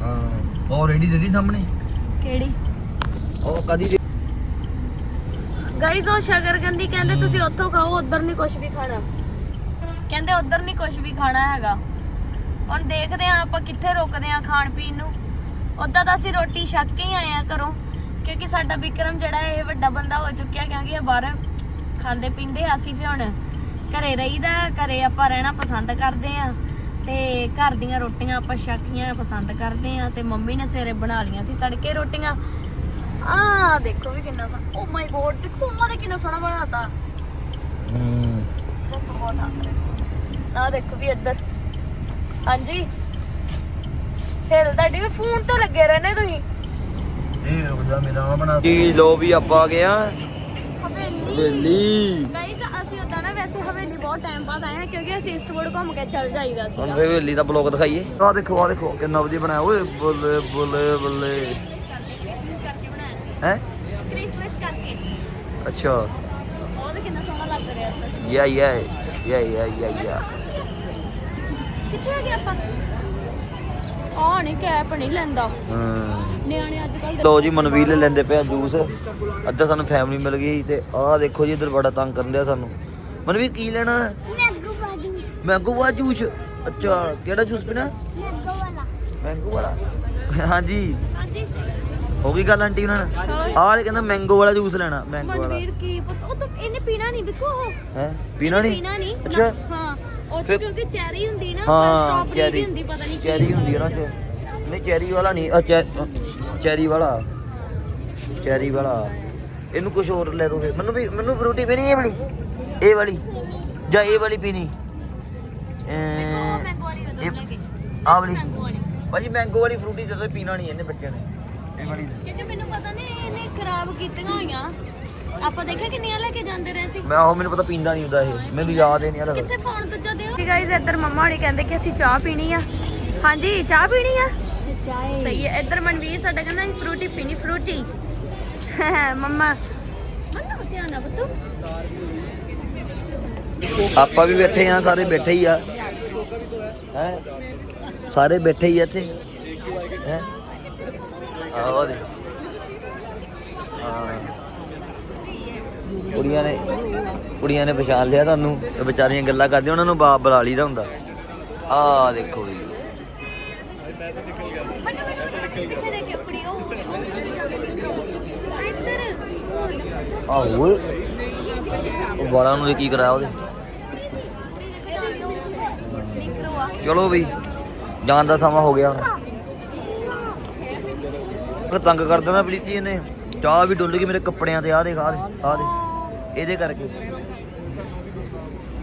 ਹਾਂ ਆਲਰੇਡੀ ਦੀਦੀ ਸਾਹਮਣੇ? ਕਿਹੜੀ? ਉਹ ਕਦੀ ਗਾਈਜ਼ ਉਹ ਸ਼ਗਰਗੰਦੀ ਕਹਿੰਦੇ ਤੁਸੀਂ ਉੱਥੋਂ ਖਾਓ ਉਧਰ ਨਹੀਂ ਕੁਝ ਵੀ ਖਾਣਾ। ਕਹਿੰਦੇ ਉਧਰ ਨਹੀਂ ਕੁਝ ਵੀ ਖਾਣਾ ਹੈਗਾ। ਹੁਣ ਦੇਖਦੇ ਆ ਆਪਾਂ ਕਿੱਥੇ ਰੁਕਦੇ ਆ ਖਾਣ ਪੀਣ ਨੂੰ। ਉਦਾਂ ਤਾਂ ਅਸੀਂ ਰੋਟੀ ਛੱਕ ਕੇ ਹੀ ਆਏ ਆ ਘਰੋਂ ਕਿਉਂਕਿ ਸਾਡਾ ਵਿਕਰਮ ਜਿਹੜਾ ਇਹ ਵੱਡਾ ਬੰਦਾ ਹੋ ਚੁੱਕਿਆ ਕਿਉਂਕਿ ਇਹ ਬਾਹਰ ਖਾਂਦੇ ਪੀਂਦੇ ਆ, ਅਸੀਂ ਵੀ ਹੁਣ। ਘਰੇ ਰਹੀਦਾ ਘਰੇ ਆਪਾਂ ਰਹਿਣਾ ਪਸੰਦ ਕਰਦੇ ਆ ਤੇ ਘਰ ਦੀਆਂ ਰੋਟੀਆਂ ਆਪਾਂ ਛੱਕੀਆਂ ਪਸੰਦ ਕਰਦੇ ਆ ਤੇ ਮੰਮੀ ਨੇ ਸਵੇਰੇ ਬਣਾ ਲੀਆਂ ਸੀ ਤੜਕੇ ਰੋਟੀਆਂ। ਆ ਦੇਖੋ ਵੀ ਕਿੰਨਾ ਸੋਹਣਾ ਓ ਮਾਈ ਗੋਡ ਦੇਖੋ ਮੰਮਾ ਦੇ ਕਿੰਨਾ ਸੋਹਣਾ ਬਣਾਤਾ। ਹੂੰ। ਦੱਸੋ ਬਹੁਤ ਆ ਆ ਦੇਖੋ ਵੀ ਇੱਧਰ। ਹਾਂਜੀ। ਹਿਲ ਤੁਹਾਡੀ ਵੀ ਫੋਨ ਤੇ ਲੱਗੇ ਰਹਿੰਦੇ ਤੁਸੀਂ। ਇਹ ਰੁਕ ਜਾ ਮੇਰਾ ਬਣਾ ਜੀ ਲੋ ਵੀ ਆਪਾਂ ਆ ਗਏ ਆ ਹਵੇਲੀ। ਅਸੀਂ ਹਵੇਲੀ ਬਹੁਤ ਟਾਈਮ ਬਾਅਦ ਆਏ ਹਾਂ ਕਿਉਂਕਿ ਅਸੀਂ ਈਸਟਵੁੱਡ ਘੁੰਮ ਕੇ ਚੱਲ ਜਾਈਦਾ ਹੁਣ ਸੀਗਾ ਫੇਰ ਹਵੇਲੀ ਦਾ ਬਲੌਗ ਦਿਖਾਈਏ। ਆ ਦੇਖੋ ਆ ਦੇਖੋ ਕਿੰਨਾ ਵਧੀਆ ਬਣਾਇਆ। ਓਏ ਬੱਲੇ ਬੱਲੇ ਬੱਲੇ। ਕ੍ਰਿਸਮਸ ਕਰਕੇ ਬਣਾਇਆ ਸੀ ਹੈ? ਕ੍ਰਿਸਮਸ ਕਰਕੇ। ਅੱਛਾ। ਉਹ ਵੀ ਕਿੰਨਾ ਸੋਹਣਾ ਲੱਗ ਰਿਹਾ ਸੀ। ਯਾ ਯਾ ਯਾ ਯਾ ਯਾ ਯਾ ਕਿੱਥੇ ਆ ਗਏ ਆਪਾਂ? ਆ ਨਹੀਂ ਕੈਪ ਨਹੀਂ ਲੈਂਦਾ। ਹਾਂ। ਨਿਆਣੇ ਅੱਜ ਕੱਲ ਲੋ ਜੀ ਮਨਵੀਰ ਲੈ ਲੈਂਦੇ ਪਿਆ ਜੂਸ। ਅੱਧਾ ਸਾਨੂੰ ਫੈਮਿਲੀ ਮਿਲ ਗਈ ਤੇ ਆਹ ਦੇਖੋ ਜੀ ਇਧਰ ਬੜਾ ਤੰਗ ਕਰਨ ਦਿਆ ਸਾਨੂੰ। ਮਨਵੀਰ ਕੀ ਲੈਣਾ? ਹੈ ਮੈਂਗੋ ਵਾਲਾ ਜੂਸ? ਅੱਛਾ ਕਿਹੜਾ ਜੂਸ ਪੀਣਾ? ਮੈਂਗੋ ਵਾਲਾ। ਹਾਂਜੀ। ਹਾਂਜੀ। ਹੋ ਗਈ ਗੱਲ ਆਂਟੀ ਉਹਨਾਂ ਨਾਲ? ਆਹ ਇਹ ਕਹਿੰਦਾ ਮੈਂਗੋ ਵਾਲਾ ਜੂਸ ਲੈਣਾ ਮੈਂਗੋ ਵਾਲਾ। ਮਨਵੀਰ ਕੀ ਪਤਾ? ਉਹ ਤਾਂ ਇਹਨੇ ਪੀਣਾ ਨਹੀਂ ਬਿਕੋ ਉਹ। ਹੈ? ਪੀਣਾ ਨਹੀਂ ਪੀਣਾ ਨਹੀਂ ਅੱਛਾ। ਹਾਂ। ਉਹ ਕਿਉਂਕਿ ਚੈਰੀ ਹੁੰਦੀ ਨਾ ਹਾਂ ਸਟ੍ਰਾਬੇਰੀ ਹੁੰਦੀ ਪਤਾ ਨਹੀਂ ਚੈਰੀ ਹੁੰਦੀ। ਹੈ ਨਾ ਚ ਨਹੀਂ ਚੈਰੀ ਵਾਲਾ ਨਹੀਂ ਆ ਚੈਰੀ ਵਾਲਾ। ਚੈਰੀ ਵਾਲਾ। ਇਹਨੂੰ ਕੁਝ ਹੋਰ ਲੈ ਦੋ ਮੈਨੂੰ ਵੀ ਮੈਨੂੰ ਫਰੂਟੀ ਪੀਣੀ ਇਹ ਵਾਲੀ ਇਹ ਵਾਲੀ ਜਾਂ ਇਹ ਵਾਲੀ ਪੀਣੀ? ਮੈਂਗੋ ਵਾਲੀ ਦੇ ਇਹ ਦੋ ਲੈ ਕੇ। ਆਹ ਵਾਲੀ। ਮੈਂਗੋ ਵਾਲੀ। ਭਾਜੀ ਮੈਂਗੋ ਵਾਲੀ ਫਰੂਟੀ ਜਦੋਂ ਪੀਣਾ ਨਹੀਂ ਇਹਨੇ ਬੱਚਿਆਂ ਨੇ। ਇਹ ਵਾਲੀ ਕਿਉਂਕਿ ਮੈਨੂੰ ਪਤਾ ਨਹੀਂ ਇਹਨੇ ਖਰਾਬ ਕੀਤੀਆਂ ਹੋਈਆਂ। ਆਪਾਂ ਦੇਖਿਆ ਕਿੰਨੀਆਂ ਲੈ ਕੇ ਜਾਂਦੇ ਰਹੇ ਸੀ? ਮੈਂ ਉਹ ਮੈਨੂੰ ਪਤਾ ਪੀਂਦਾ ਨਹੀਂ ਹੁੰਦਾ ਇਹ। ਮੈਨੂੰ ਯਾਦ ਹੀ ਨਹੀਂ ਆਦਾ ਕਿੱਥੇ ਫੋਨ ਦੂਜਾ ਦਿਓ? ਗਾਇਜ਼ ਇੱਧਰ ਮੰਮਾ ਹੋਣੀ ਕਹਿੰਦੇ ਕਿ ਅਸੀਂ ਚਾਹ ਪੀਣੀ ਆ। ਹਾਂਜੀ ਚਾਹ ਪੀਣੀ ਆ? ਚਾਹੇ ਸਹੀ ਹੈ। ਇੱਧਰ ਮਨਵੀਰ ਸਾਡਾ ਕਹਿੰਦਾ ਫਰੂਟੀ ਪੀਣੀ ਫਰੂਟੀ। ਮੰਮਾ। ਮੰਨੋ ਧਿਆਨ ਨਾਲ ਬਤੂ ਆਪਾਂ ਵੀ ਬੈਠੇ ਆ ਸਾਰੇ ਬੈਠੇ ਹੀ ਆ। ਹੈ? ਸਾਰੇ ਬੈਠੇ ਹੀ ਆ ਇੱਥੇ। ਹੈ? ਆਹ ਦੇ ਹਾਂ। ਕੁੜੀਆਂ ਨੇ ਕੁੜੀਆਂ ਨੇ ਪਛਾਣ ਲਿਆ ਤੁਹਾਨੂੰ ਤੇ ਵਿਚਾਰੀਆਂ ਗੱਲਾਂ ਕਰਦੀਆਂ ਉਹਨਾਂ ਨੂੰ ਬਾਪ ਬੁਲਾ ਲਈਦਾ ਹੁੰਦਾ। ਆਹ ਦੇਖੋ ਜੀ। ਪਿੱਛੇ ਦੇਖਿਓ ਆਹ। ਉਹ ਵਾਲਾਂ ਨੂੰ ਇਹ ਕੀ ਕਰਾਇਆ ਉਹਦੇ ਨਿਕਰੋ ਆ ਚਲੋ ਵੀ ਜਾਣ ਦਾ ਸਮਾਂ ਹੋ ਗਿਆ ਹੁਣ। ਤੰਗ ਕਰ ਦੇਣਾ ਪ੍ਰੀਤੀ ਇਹਨੇ। ਚਾਹ ਵੀ ਡੁੱਲ ਗਈ ਮੇਰੇ ਕੱਪੜਿਆਂ ਤੇ ਆ ਦੇਖ ਆ ਦੇ ਆ ਦੇ ਇਹਦੇ ਕਰਕੇ।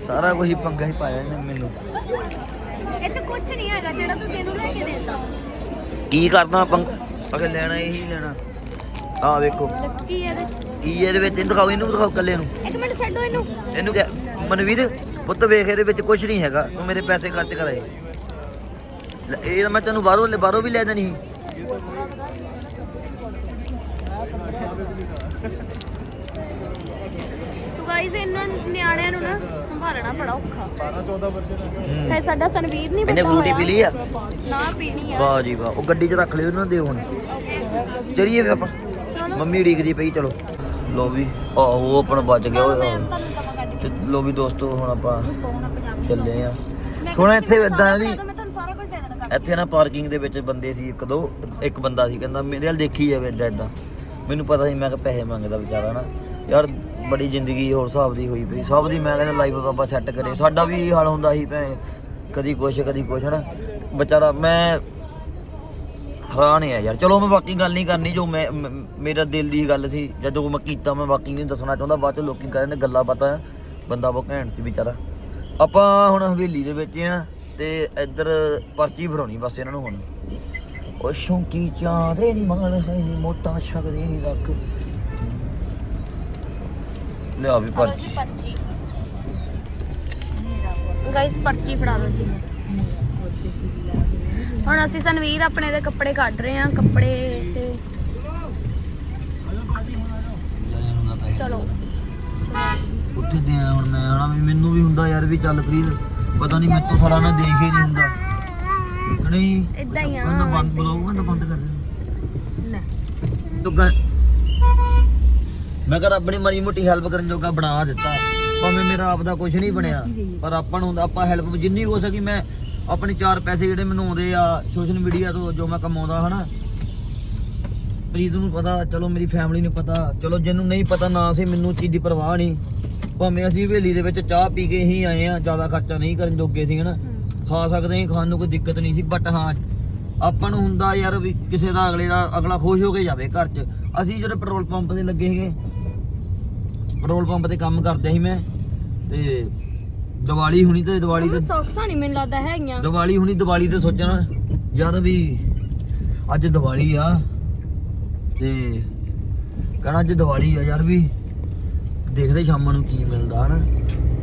ਸਾਰਾ ਕੁਝ ਹੀ ਪੰਗਾ ਹੀ ਪਾਇਆ ਇਹਨੇ ਮੈਨੂੰ। ਇਹ ਚ ਕੁਝ ਨਹੀਂ ਹੈਗਾ ਜਿਹੜਾ ਤੁਸੀਂ ਇਹਨੂੰ ਲੈ ਕੇ ਦੇਤਾ। ਕੀ ਕਰਨਾ ਪੰਗ ਅਗੇ ਲੈਣਾ ਇਹੀ ਲੈਣਾ। ਆ ਵੇਖੋ। ਇਹਦੇ। ਕੀ ਇਹਦੇ ਵਿੱਚ? ਇਹਨੂੰ ਦਿਖਾਓ ਇਹਨੂੰ ਦਿਖਾਓ ਕੱਲੇ ਨੂੰ। ਇੱਕ ਮਿੰਟ ਛੱਡੋ ਇਹਨੂੰ। ਇਹਨੂੰ ਕਹਿ ਮਨਵੀਰ? ਪੁੱਤ ਵੇਖ ਇਹਦੇ ਵਿੱਚ ਕੁਝ ਨਹੀਂ ਹੈਗਾ। ਤੂੰ ਮੇਰੇ ਪੈਸੇ ਖਰਚ ਕਰਾਏ ਲੈ, ਇਹ ਤਾਂ ਮੈਂ ਤੈਨੂੰ ਬਾਹਰੋਂ ਬਾਹਰੋਂ ਵੀ ਲੈ ਦੇਣੀ ਸੀ। ਸੋ ਗਾਈਜ਼ ਇਹਨਾਂ ਨਿਆਣਿਆਂ ਨੂੰ ਨਾ ਸੰਭਾਲਣਾ ਬੜਾ ਔਖਾ। 12 14 ਵਰਸ਼ ਹੈ। ਸਾਡਾ ਸਨਵੀਰ ਨਹੀਂ ਇਹਨੇ ਫਰੂਟੀ ਪੀ ਲਈ ਆ? ਨਾ ਪੀਣੀ ਆ। ਵਾਹ ਜੀ ਵਾਹ ਉਹ ਗੱਡੀ 'ਚ ਰੱਖ ਲਿਓ ਇਹਨਾਂ ਦੇ ਹੁਣ। ਚਲੀਏ ਵੀ ਆਪਾਂ। ਮੰਮੀ ਡੀਕਦੀ ਪਈ ਚਲੋ। ਲੋ ਵੀ ਆਹੋ ਆਪਣਾ ਬਚ ਗਿਆ ਓਏ। ਆਹੋ। ਤੁਹਾਨੂੰ ਦਵਾ ਕੱਢ ਤੇ ਲੋ ਵੀ ਦੋਸਤੋ ਹੁਣ ਆਪਾਂ ਚੱਲੇ ਆ। ਸੋਹਣਾ ਇੱਥੇ ਇਦਾਂ ਵੀ ਇੱਥੇ ਨਾ ਪਾਰਕਿੰਗ ਦੇ ਵਿੱਚ ਬੰਦੇ ਸੀ ਇੱਕ ਦੋ ਇੱਕ ਬੰਦਾ ਸੀ ਕਹਿੰਦਾ ਮੇਰੇ ਵੱਲ ਦੇਖੀ ਜਾਵੇ ਇਦਾਂ ਇਦਾਂ ਮੈਨੂੰ ਪਤਾ ਸੀ ਮੈਂ ਕਿ ਪੈਸੇ ਮੰਗਦਾ ਵਿਚਾਰਾ ਨਾ। ਯਾਰ ਬੜੀ ਜ਼ਿੰਦਗੀ ਹੋਰ ਹਿਸਾਬ ਦੀ ਹੋਈ ਪਈ। ਸਭ ਦੀ ਮੈਂ ਕਹਿੰਦਾ ਲਾਈਫ ਬਾਬਾ ਸੈੱਟ ਕਰੇ ਸਾਡਾ ਵੀ ਹਾਲ ਹੁੰਦਾ ਸੀ ਭੈ ਕਦੀ ਕੁਛ ਕਦੀ ਕੁਛ ਨਾ ਵਿਚਾਰਾ ਮੈਂ ਹੈਰਾਨ ਹੈ ਯਾਰ। ਚਲੋ ਮੈਂ ਬਾਕੀ ਗੱਲ ਨਹੀਂ ਕਰਨੀ ਜੋ ਮੈਂ ਮੇਰਾ ਦਿਲ ਦੀ ਗੱਲ ਸੀ। ਜਦੋਂ ਮੈਂ ਕੀਤਾ ਮੈਂ ਬਾਕੀ ਨਹੀਂ ਦੱਸਣਾ ਚਾਹੁੰਦਾ। ਬਾਅਦ ਚ ਲੋਕੀ ਕਹਿੰਦੇ ਨੇ ਗੱਲਾਂ ਬਾਤਾਂ ਬੰਦਾ ਬਹੁਤ ਘੈਂਟ ਸੀ ਵਿਚਾਰਾ। ਆਪਾਂ ਹੁਣ ਹਵੇਲੀ ਦੇ ਵਿੱਚ ਆ ਤੇ ਇੱਧਰ ਪਰਚੀ ਫੜਾਉਣੀ ਬਸ ਇਹਨਾਂ ਨੂੰ ਹੁਣ। ਉਹ ਸ਼ੌਂਕੀ ਚਾਹਦੇ ਨਹੀਂ ਮਾਣ ਹੈ ਨਹੀਂ ਮੋਟਾ ਸ਼ਗਰੇ ਨਹੀਂ ਰੱਖ ਲਿਆ ਵੀ ਪਰਚੀ। ਪਰਚੀ ਪਰਚੀ ਫੜਾ ਲਓ ਜੀ। ਹੁਣ ਅਸੀਂ ਸਨਵੀਰ ਆਪਣੇ ਦੇ ਕੱਪੜੇ ਕੱਢ ਰਹੇ ਹਾਂ ਕੱਪੜੇ ਤੇ ਚਲੋ। ਉੱਥੇ ਦੇ ਆਇਆ ਹੁਣ ਮੈਂ ਆਣਾ ਵੀ ਮੈਨੂੰ ਵੀ ਹੁੰਦਾ ਯਾਰ ਵੀ ਚੱਲ ਪ੍ਰੀਤ ਪਤਾ ਨਹੀਂ ਮੈਨੂੰ ਫੜਾ ਨਾ ਦੇਖ ਹੀ ਨਹੀਂ ਹੁੰਦਾ। ਨਹੀਂ? ਏਦਾਂ ਹੀ ਆ, ਮੈਂ ਬੰਦ ਬੁਲਾਉ ਮੈਂ ਤਾਂ ਬੰਦ ਕਰ ਦੇ। ਲੈ। ਤੂੰ ਗ- ਮੈਂ ਕਰ ਆਪਣੀ ਮਾੜੀ ਮੋਟੀ ਹੈਲਪ ਕਰਨ ਜੋਗਾ ਬਣਾ ਦਿੱਤਾ। ਭਾਵੇਂ ਮੇਰਾ ਆਪ ਦਾ ਕੁਝ ਨਹੀਂ ਬਣਿਆ ਪਰ ਆਪਾਂ ਨੂੰ ਆਪਾਂ ਹੈਲਪ ਜਿੰਨੀ ਹੋ ਸਕੀ ਮੈਂ ਆਪਣੇ ਚਾਰ ਪੈਸੇ ਜਿਹੜੇ ਮੈਨੂੰ ਆਉਂਦੇ ਆ ਸੋਸ਼ਲ ਮੀਡੀਆ ਤੋਂ ਜੋ ਮੈਂ ਕਮਾਉਂਦਾ ਹਨਾ। ਪ੍ਰੀਤ ਨੂੰ ਪਤਾ ਚਲੋ ਮੇਰੀ ਫੈਮਿਲੀ ਨੂੰ ਪਤਾ ਚਲੋ ਜਿਹਨੂੰ ਨਹੀਂ ਪਤਾ ਨਾ ਸੀ ਮੈਨੂੰ ਚੀਜ਼ ਦੀ ਪਰਵਾਹ ਨਹੀਂ। ਭਾਵੇਂ ਅਸੀਂ ਹਵੇਲੀ ਦੇ ਵਿੱਚ ਚਾਹ ਪੀ ਕੇ ਹੀ ਆਏ ਆ ਜ਼ਿਆਦਾ ਖਰਚਾ ਨਹੀਂ ਕਰਨ ਜੋਗੇ ਸੀ ਹਨਾ? ਖਾ ਸਕਦੇ ਹਾਂ ਖਾਣ ਨੂੰ ਕੋਈ ਦਿੱਕਤ ਨਹੀਂ ਸੀ ਬਟ ਹਾਂ ਆਪਾਂ ਨੂੰ ਹੁੰਦਾ ਯਾਰ ਵੀ ਕਿਸੇ ਦਾ ਅਗਲੇ ਦਾ ਅਗਲਾ ਖੁਸ਼ ਹੋ ਕੇ ਜਾਵੇ ਘਰ 'ਚ। ਅਸੀਂ ਜਿਹੜੇ ਪੈਟਰੋਲ ਪੰਪ ਤੇ ਲੱਗੇ ਸੀਗੇ ਪੈਟਰੋਲ ਪੰਪ ਤੇ ਕੰਮ ਕਰਦੇ ਸੀ ਮੈਂ ਤੇ ਦੀਵਾਲੀ ਹੁਣੀ ਤੇ ਦੀਵਾਲੀ ਤੇ ਸੌਕਸਾਂ ਨਹੀਂ ਮੈਨੂੰ ਲੱਗਦਾ ਹੈਗੀਆਂ। ਦੀਵਾਲੀ ਹੁਣੀ ਦੀਵਾਲੀ ਤੇ ਸੋਚਣਾ ਯਾਰ ਵੀ ਅੱਜ ਦੀਵਾਲੀ ਆ ਤੇ ਕਹਣਾ ਅੱਜ ਦੀਵਾਲੀ ਆ ਯਾਰ ਵੀ ਦੇਖਦੇ ਸ਼ਾਮਾਂ ਨੂੰ ਕੀ ਮਿਲਦਾ ਹਨਾ?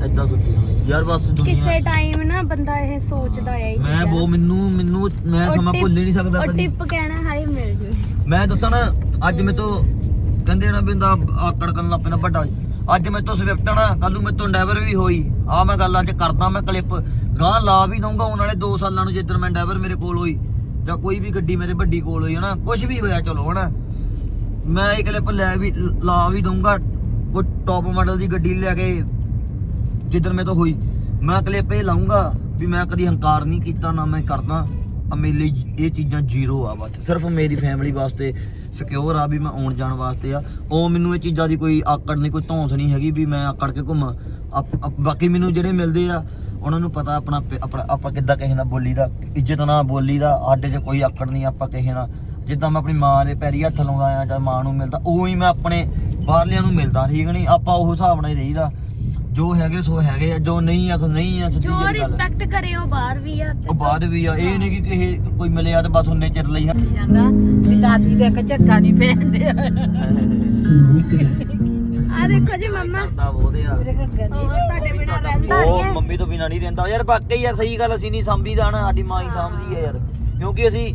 ਐਦਾਂ ਸੋਚੀ ਯਾਰ ਬਸ ਕਿਸੇ ਦੁਨੀਆ ਟਾਈਮ ਨਾ ਬੰਦਾ ਇਹ ਸੋਚਦਾ ਹੈ ਇਹ ਮੈਂ ਉਹ ਮੈਨੂੰ ਮੈਨੂੰ ਮੈਂ ਸਮਾਂ ਭੁੱਲ ਹੀ ਨਹੀਂ ਸਕਦਾ ਕਦੀ। ਟਿਪ ਕਹਿਣਾ ਹਾਈ ਮਿਲ ਜਵੇ। ਮੈਂ ਦੱਸਾਂ ਨਾ ਅੱਜ ਮੈਂ ਤੋਂ ਕਹਿੰਦੇ ਨਾ ਬਿੰਦਾ ਆਕੜ ਕਰਨ ਲੱਗ ਪੈਂਦਾ ਵੱਡਾ। ਅੱਜ ਮੈਂ ਤੋਂ ਸਵਿਫਟ ਨਾ ਕੱਲ ਨੂੰ ਮੈਂ ਤੋਂ ਡਰਾਈਵਰ ਵੀ ਹੋਈ। ਆ ਮੈਂ ਗੱਲ ਅੱਜ ਕਰਦਾ ਮੈਂ ਕਲਿੱਪ ਗਾਂ ਲਾ ਵੀ ਦਊਂਗਾ ਆਉਣ ਵਾਲੇ 2 ਸਾਲਾਂ ਨੂੰ ਜਿੱਦਣ ਮੈਂ ਡਰਾਈਵਰ ਮੇਰੇ ਕੋਲ ਹੋਈ ਜਾਂ ਕੋਈ ਵੀ ਗੱਡੀ ਮੇਰੇ ਵੱਡੀ ਕੋਲ ਹੋਈ ਹਨਾ? ਕੁਝ ਵੀ ਹੋਇਆ ਚਲੋ ਹਨਾ? ਮੈਂ ਇਹ ਕਲਿੱਪ ਲੈ ਵੀ ਲਾ ਵੀ ਦਊਂਗਾ। ਕੋਈ ਟੌਪ ਮਾਡਲ ਦੀ ਗੱਡੀ ਲੈ ਕੇ ਜਿੱਦਣ ਮੈਂ ਤੋਂ ਹੋਈ, ਮੈਂ ਕਲਿੱਪ ਇਹ ਲਾਉਂਗਾ ਵੀ ਮੈਂ ਕਦੀ ਹੰਕਾਰ ਨਹੀਂ ਕੀਤਾ, ਨਾ ਮੈਂ ਕਰਦਾ। ਆ ਮੇਰੇ ਲਈ ਇਹ ਚੀਜ਼ਾਂ ਜ਼ੀਰੋ ਆ ਬਸ। ਸਿਰਫ ਮੇਰੀ ਫੈਮਿਲੀ ਵਾਸਤੇ ਸਿਕਿਉਰ ਆ ਵੀ ਮੈਂ ਆਉਣ ਜਾਣ ਵਾਸਤੇ ਆ। ਉਹ ਮੈਨੂੰ ਇਹ ਚੀਜ਼ਾਂ ਦੀ ਕੋਈ ਆਕੜ ਨਹੀਂ, ਕੋਈ ਧੌਂਸ ਨਹੀਂ ਹੈਗੀ ਵੀ ਮੈਂ ਆਕੜ ਕੇ ਘੁੰਮਾਂ। ਆਪ- ਬਾਕੀ ਮੈਨੂੰ ਜਿਹੜੇ ਮਿਲਦੇ ਆ, ਉਹਨਾਂ ਨੂੰ ਪਤਾ ਆਪਣਾ ਪ- ਆਪਣਾ ਆਪਾਂ ਕਿੱਦਾਂ ਕਿਸੇ ਨਾਲ ਬੋਲੀ ਦਾ ਇੱਜ਼ਤ ਨਾਲ ਬੋਲੀ ਦਾ ਆਡੇ 'ਚ ਕੋਈ ਆਕੜ ਨਹੀਂ, ਆਪਾਂ ਕਿਸੇ ਨਾਲ ਜਿੱਦਾਂ ਮੈਂ ਆਪਣੀ ਮਾਂ ਦੇ ਪੈਰੀ ਹੱਥ ਲਾਉਂਦਾ ਆ ਜਾਂ ਮਾਂ ਨੂੰ ਮਿਲਦਾ ਉਹ ਹੀ ਮੈਂ ਆਪਣੇ ਬਾਹਰਲਿਆਂ ਨੂੰ ਮਿਲਦਾ ਠੀਕ ਨਹੀਂ? ਆਪਾਂ ਉਹ ਹਿਸਾਬ ਨਾਲ ਹੀ ਰਹੀਦਾ। ਜੋ ਹੈਗੇ ਸੋ ਹੈਗੇ ਆ ਜੋ ਨਹੀਂ ਆ ਸੋ ਨਹੀਂ ਆ ਜੋ ਗੱਲ ਆ। ਰਿਸਪੈਕਟ ਕਰੇ ਉਹ ਬਾਹਰ ਵੀ ਆ ਤੇ ਉਹ ਬਾਹਰ ਵੀ ਆ। ਇਹ ਨਹੀਂ ਕਿ ਕਿਸੇ ਕੋਈ ਮਿਲਿਆ ਤੇ ਬਸ ਉਹਨੇ ਚਿਰ ਲਈ ਜਾਂਦਾ। ਵੀ ਦਾਦੀ ਦੇ ਇੱਕ ਝੱਗਾ ਨਹੀਂ ਪੈਂਦੇ ਆ ਦੇਖੋ ਜੀ ਮੰਮਾ। ਕਰਦਾ ਉਹਦੇ ਆ। ਹੋਰ ਤੁਹਾਡੇ ਬਿਨਾ ਰਹਿੰਦਾ ਨਹੀਂ ਉਹ ਹੈ। ਮੰਮੀ ਤੋਂ ਬਿਨਾ ਨਹੀਂ ਰਹਿੰਦਾ। ਯਾਰ ਬਾਕੀ ਯਾਰ ਸਹੀ ਗੱਲ ਅਸੀਂ ਨਹੀਂ ਸੰਭੀਦਾ ਨਾ ਸਾਡੀ ਮਾਂ ਹੀ ਸੰਭਦੀ ਹੈ ਯਾਰ। ਕਿਉਂਕਿ ਅਸੀਂ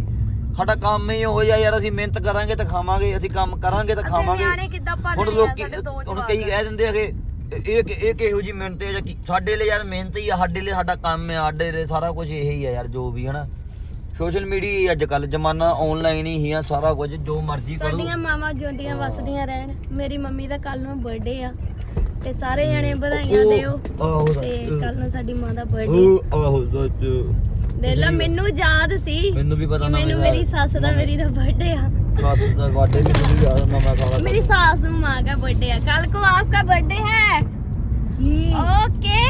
ਸਾਡਾ ਕੰਮ ਹੀ ਹੋ ਜਾ ਯਾਰ ਅਸੀਂ ਮਿਹਨਤ ਕਰਾਂਗੇ ਤਾਂ ਖਾਵਾਂਗੇ ਅਸੀਂ ਕੰਮ ਕਰਾਂਗੇ ਤਾਂ ਖਾਵਾਂਗੇ। ਨਿਆਣੇ ਕਿੱਦਾਂ ਪਾਲ ਹੁਣ ਲੋਕੀ ਹੁਣ ਕਈ ਕਹਿ ਦਿੰਦੇ ਹੈਗੇ ਇਹ ਇਹ ਕਿਹੋ ਜੀ ਮਿਹਨਤ ਹੈ ਜਾਂ ਕੀ? ਸਾਡੇ ਲਈ ਯਾਰ ਮਿਹਨਤ ਹੀ ਆ ਸਾਡੇ ਲਈ ਸਾਡਾ ਕੰਮ ਹੈ ਸਾਡੇ ਲਈ ਸਾਰਾ ਕੁਝ ਇਹ ਹੀ ਆ ਯਾਰ ਜੋ ਵੀ ਹਨਾ। ਸੋਸ਼ਲ ਮੀਡੀਆ ਅੱਜ ਕੱਲ ਜ਼ਮਾਨਾ ਆਨਲਾਈਨ ਹੀ ਆ ਸਾਰਾ ਕੁਝ ਜੋ ਮਰਜ਼ੀ ਕਰੋ। ਸਾਡੀਆਂ ਮਾਵਾਂ ਜਿਉਂਦੀਆਂ ਵਸਦੀਆਂ ਰਹਿਣ। ਮੇਰੀ ਮੰਮੀ ਦਾ ਕੱਲ ਨੂੰ ਬਰਥਡੇ ਆ ਤੇ ਸਾਰੇ ਜਣੇ ਵਧਾਈਆਂ ਦਿਓ। ਆਹੋ ਤੇ ਕੱਲ ਨੂੰ ਸਾਡੀ ਮਾਂ ਦਾ ਬਰਥਡੇ ਉਹ ਆਹੋ ਸੱਚ। ਦੇਖ ਲਾ ਮੈਨੂੰ ਯਾਦ ਸੀ ਮੈਨੂੰ ਵੀ ਪਤਾ ਕਿ ਨਾ ਮੈਨੂੰ ਮੇਰੀ ਸੱਸ ਦਾ ਮੇਰੀ ਦਾ ਬਰਥਡੇ ਆ ਸੱਸ ਦਾ ਵਾਡੇ ਮੈਨੂੰ ਵੀ ਯਾਦ ਨਾ ਮੈਂ ਸਾਲਾ मेरी सास माँ का बर्थडे है कल को आपका बर्थडे है ਜੀ ओके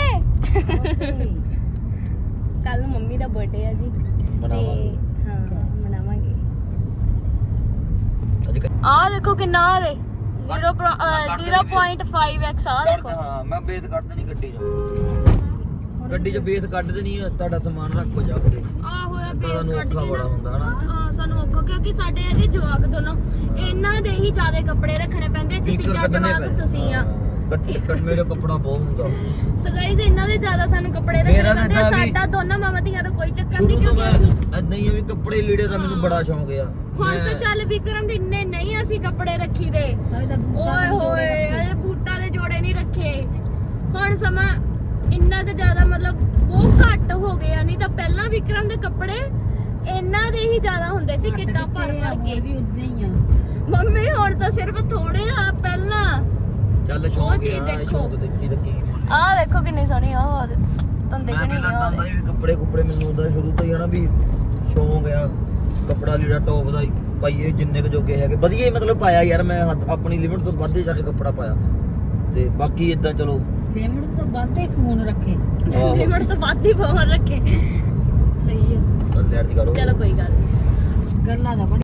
ਕੱਲ ਨੂੰ ਮੰਮੀ ਦਾ ਬਰਥਡੇ ਹੈ ਜੀ ਮਨਾਵਾਂਗੇ। ਤੇ ਹਾਂ ਮਨਾਵਾਂਗੇ ਅੱਜ ਕੱਲ੍ਹ ਆ ਦੇਖੋ ਕਿੰਨਾ ਆ ਦੇ 0 0.5x ਆ ਦੇਖੋ ਹਾਂ ਮੈਂ ਬੇਸ ਕੱਢ ਦੇਣੀ ਗੱਡੀ 'ਚ ਗੱਡੀ 'ਚ ਬੇਸ ਕੱਢ ਦੇਣੀ ਆ ਤੁਹਾਡਾ ਸਮਾਨ ਰੱਖੋ ਜਾ ਕੇ। ਆ ਹੋਇਆ ਬੇਸ ਤੁਹਾਨੂੰ ਕੱਢ ਔਖਾ ਕੇ ਬੜਾ ਨਾ। ਹੁੰਦਾ ਹਨਾ? ਹਾਂ ਸਾਨੂੰ ਔਖਾ ਕਿਉਂਕਿ ਸਾਡੇ ਹੈਗੇ ਜਵਾਕ ਦੋਨੋਂ ਇਹਨਾਂ ਦੇ ਹੀ ਜ਼ਿਆਦਾ ਕੱਪੜੇ ਰੱਖਣੇ ਪੈਂਦੇ ਆ ਕਿ ਸਪੀਕਰ ਤੀਜਾ ਜਵਾਕ। ਤੁਸੀਂ ਆ। ਕੱਟ ਕੱਟ ਮੇਰੇ ਕੱਪੜਾ ਬਹੁਤ ਹੁੰਦਾ। <laughs> ਸੋ ਗਾਇਜ਼ ਇਹਨਾਂ ਦੇ ਜ਼ਿਆਦਾ ਸਾਨੂੰ ਕੱਪੜੇ ਰੱਖਣੇ ਮੇਰਾ ਤਾਂ ਪੈਂਦੇ ਆ ਤਾਂ ਵੀ- ਸਾਡਾ ਦੋਨੋਂ ਮਾਮਾ ਦੀਆਂ ਦਾ ਕੋਈ ਚੱਕਰ ਨਹੀਂ ਸ਼ੁਰੂ ਤੋਂ ਕਿਉਂਕਿ ਅਸੀਂ ਆ ਵੀ ਕੱਪੜੇ ਲੀੜੇ ਦਾ ਮੈਨੂੰ ਬੜਾ ਸ਼ੌਂਕ ਆ। ਹੁਣ ਮੈਂ- ਤਾਂ ਚੱਲ ਵਿਕਰਮ ਦੇ ਇੰਨੇ ਨਹੀਂ ਅਸੀਂ ਕੱਪੜੇ ਰੱਖੀ ਦੇ ਅਜੇ ਤਾਂ ਬੂਟਾਂ ਓਏ ਦੇ ਜੋੜੇ ਹੋਏ ਰੱਖੇ। ਅਜੇ ਬੂਟਾਂ ਦੇ ਜੋੜੇ ਨਹੀਂ ਰੱਖੇ ਹੁਣ ਸਮਾਂ ਇੰਨਾ ਕੁ ਜ਼ਿਆਦਾ ਮਤਲਬ ਬਹੁਤ ਘੱਟ ਹੋ ਗਏ ਆ ਨਹੀਂ ਤਾਂ ਪਹਿਲਾਂ ਵਿਕਰਮ ਦੇ ਕੱਪੜੇ ਇਹਨਾਂ ਦੇ ਹੀ ਜ਼ਿਆਦਾ ਹੁੰਦੇ ਸੀ ਕਿੱਟਾਂ ਭਰ ਭਰ ਕੇ। ਵੀ ਉਦਾਂ ਹੀ ਆ। ਮੰਮੀ ਹੁਣ ਤਾਂ ਸਿਰਫ ਥੋੜੇ ਆ ਪਹਿਲਾਂ। ਚੱਲ ਉਹ ਸ਼ੌਂਕ ਚੀਜ਼ ਆ ਦੇਖੋ। ਸ਼ੌਂਕ ਰੱਖੀ ਆਹ ਦੇਖੋ ਕਿੰਨੀ ਸੋਹਣੀ ਆ ਉਹ ਤੁਹਾਨੂੰ ਮੈਂ ਦੇਖਣੀ ਪਹਿਲਾਂ ਤਾਂ ਆ ਸੀ ਵੀ ਕੱਪੜੇ ਕੁੱਪੜੇ ਮੈਨੂੰ ਹੁੰਦਾ ਸ਼ੁਰੂ ਤੋਂ ਹੀ ਹਨਾ ਵੀ ਸ਼ੌਂਕ ਆ ਕੱਪੜਾ ਲੀੜਾ ਟੌਪ ਦਾ ਹੀ। ਪਾਈਏ ਜਿੰਨੇ ਕੁ ਜੋਗੇ ਹੈਗੇ। ਵਧੀਆ ਹੀ ਮਤਲਬ ਪਾਇਆ ਯਾਰ ਮੈਂ ਹੱਦ- ਆਪਣੀ ਲਿਮਟ ਤੋਂ ਵੱਧ ਹੀ ਜਾ ਕੇ ਕੱਪੜਾ ਪਾਇਆ। ਤੇ ਬਾਕੀ ਇਦਾਂ ਚਲੋ। ਲਿਮਟ ਤੋਂ ਵੱਧ ਹੀ ਫੋਨ ਰੱਖੇ। ਆਹੋ। ਲਿਮਟ ਤੋਂ ਵੱਧ ਹੀ ਪਾਵਰ ਰੱਖੇ। ਸਹੀ ਹੈ ਲੈਟ ਦੀ ਚਲੋ ਕੋਈ ਗੱਲ ਨੀ। ਗੱਲਾਂ ਦਾ ਬੜੀ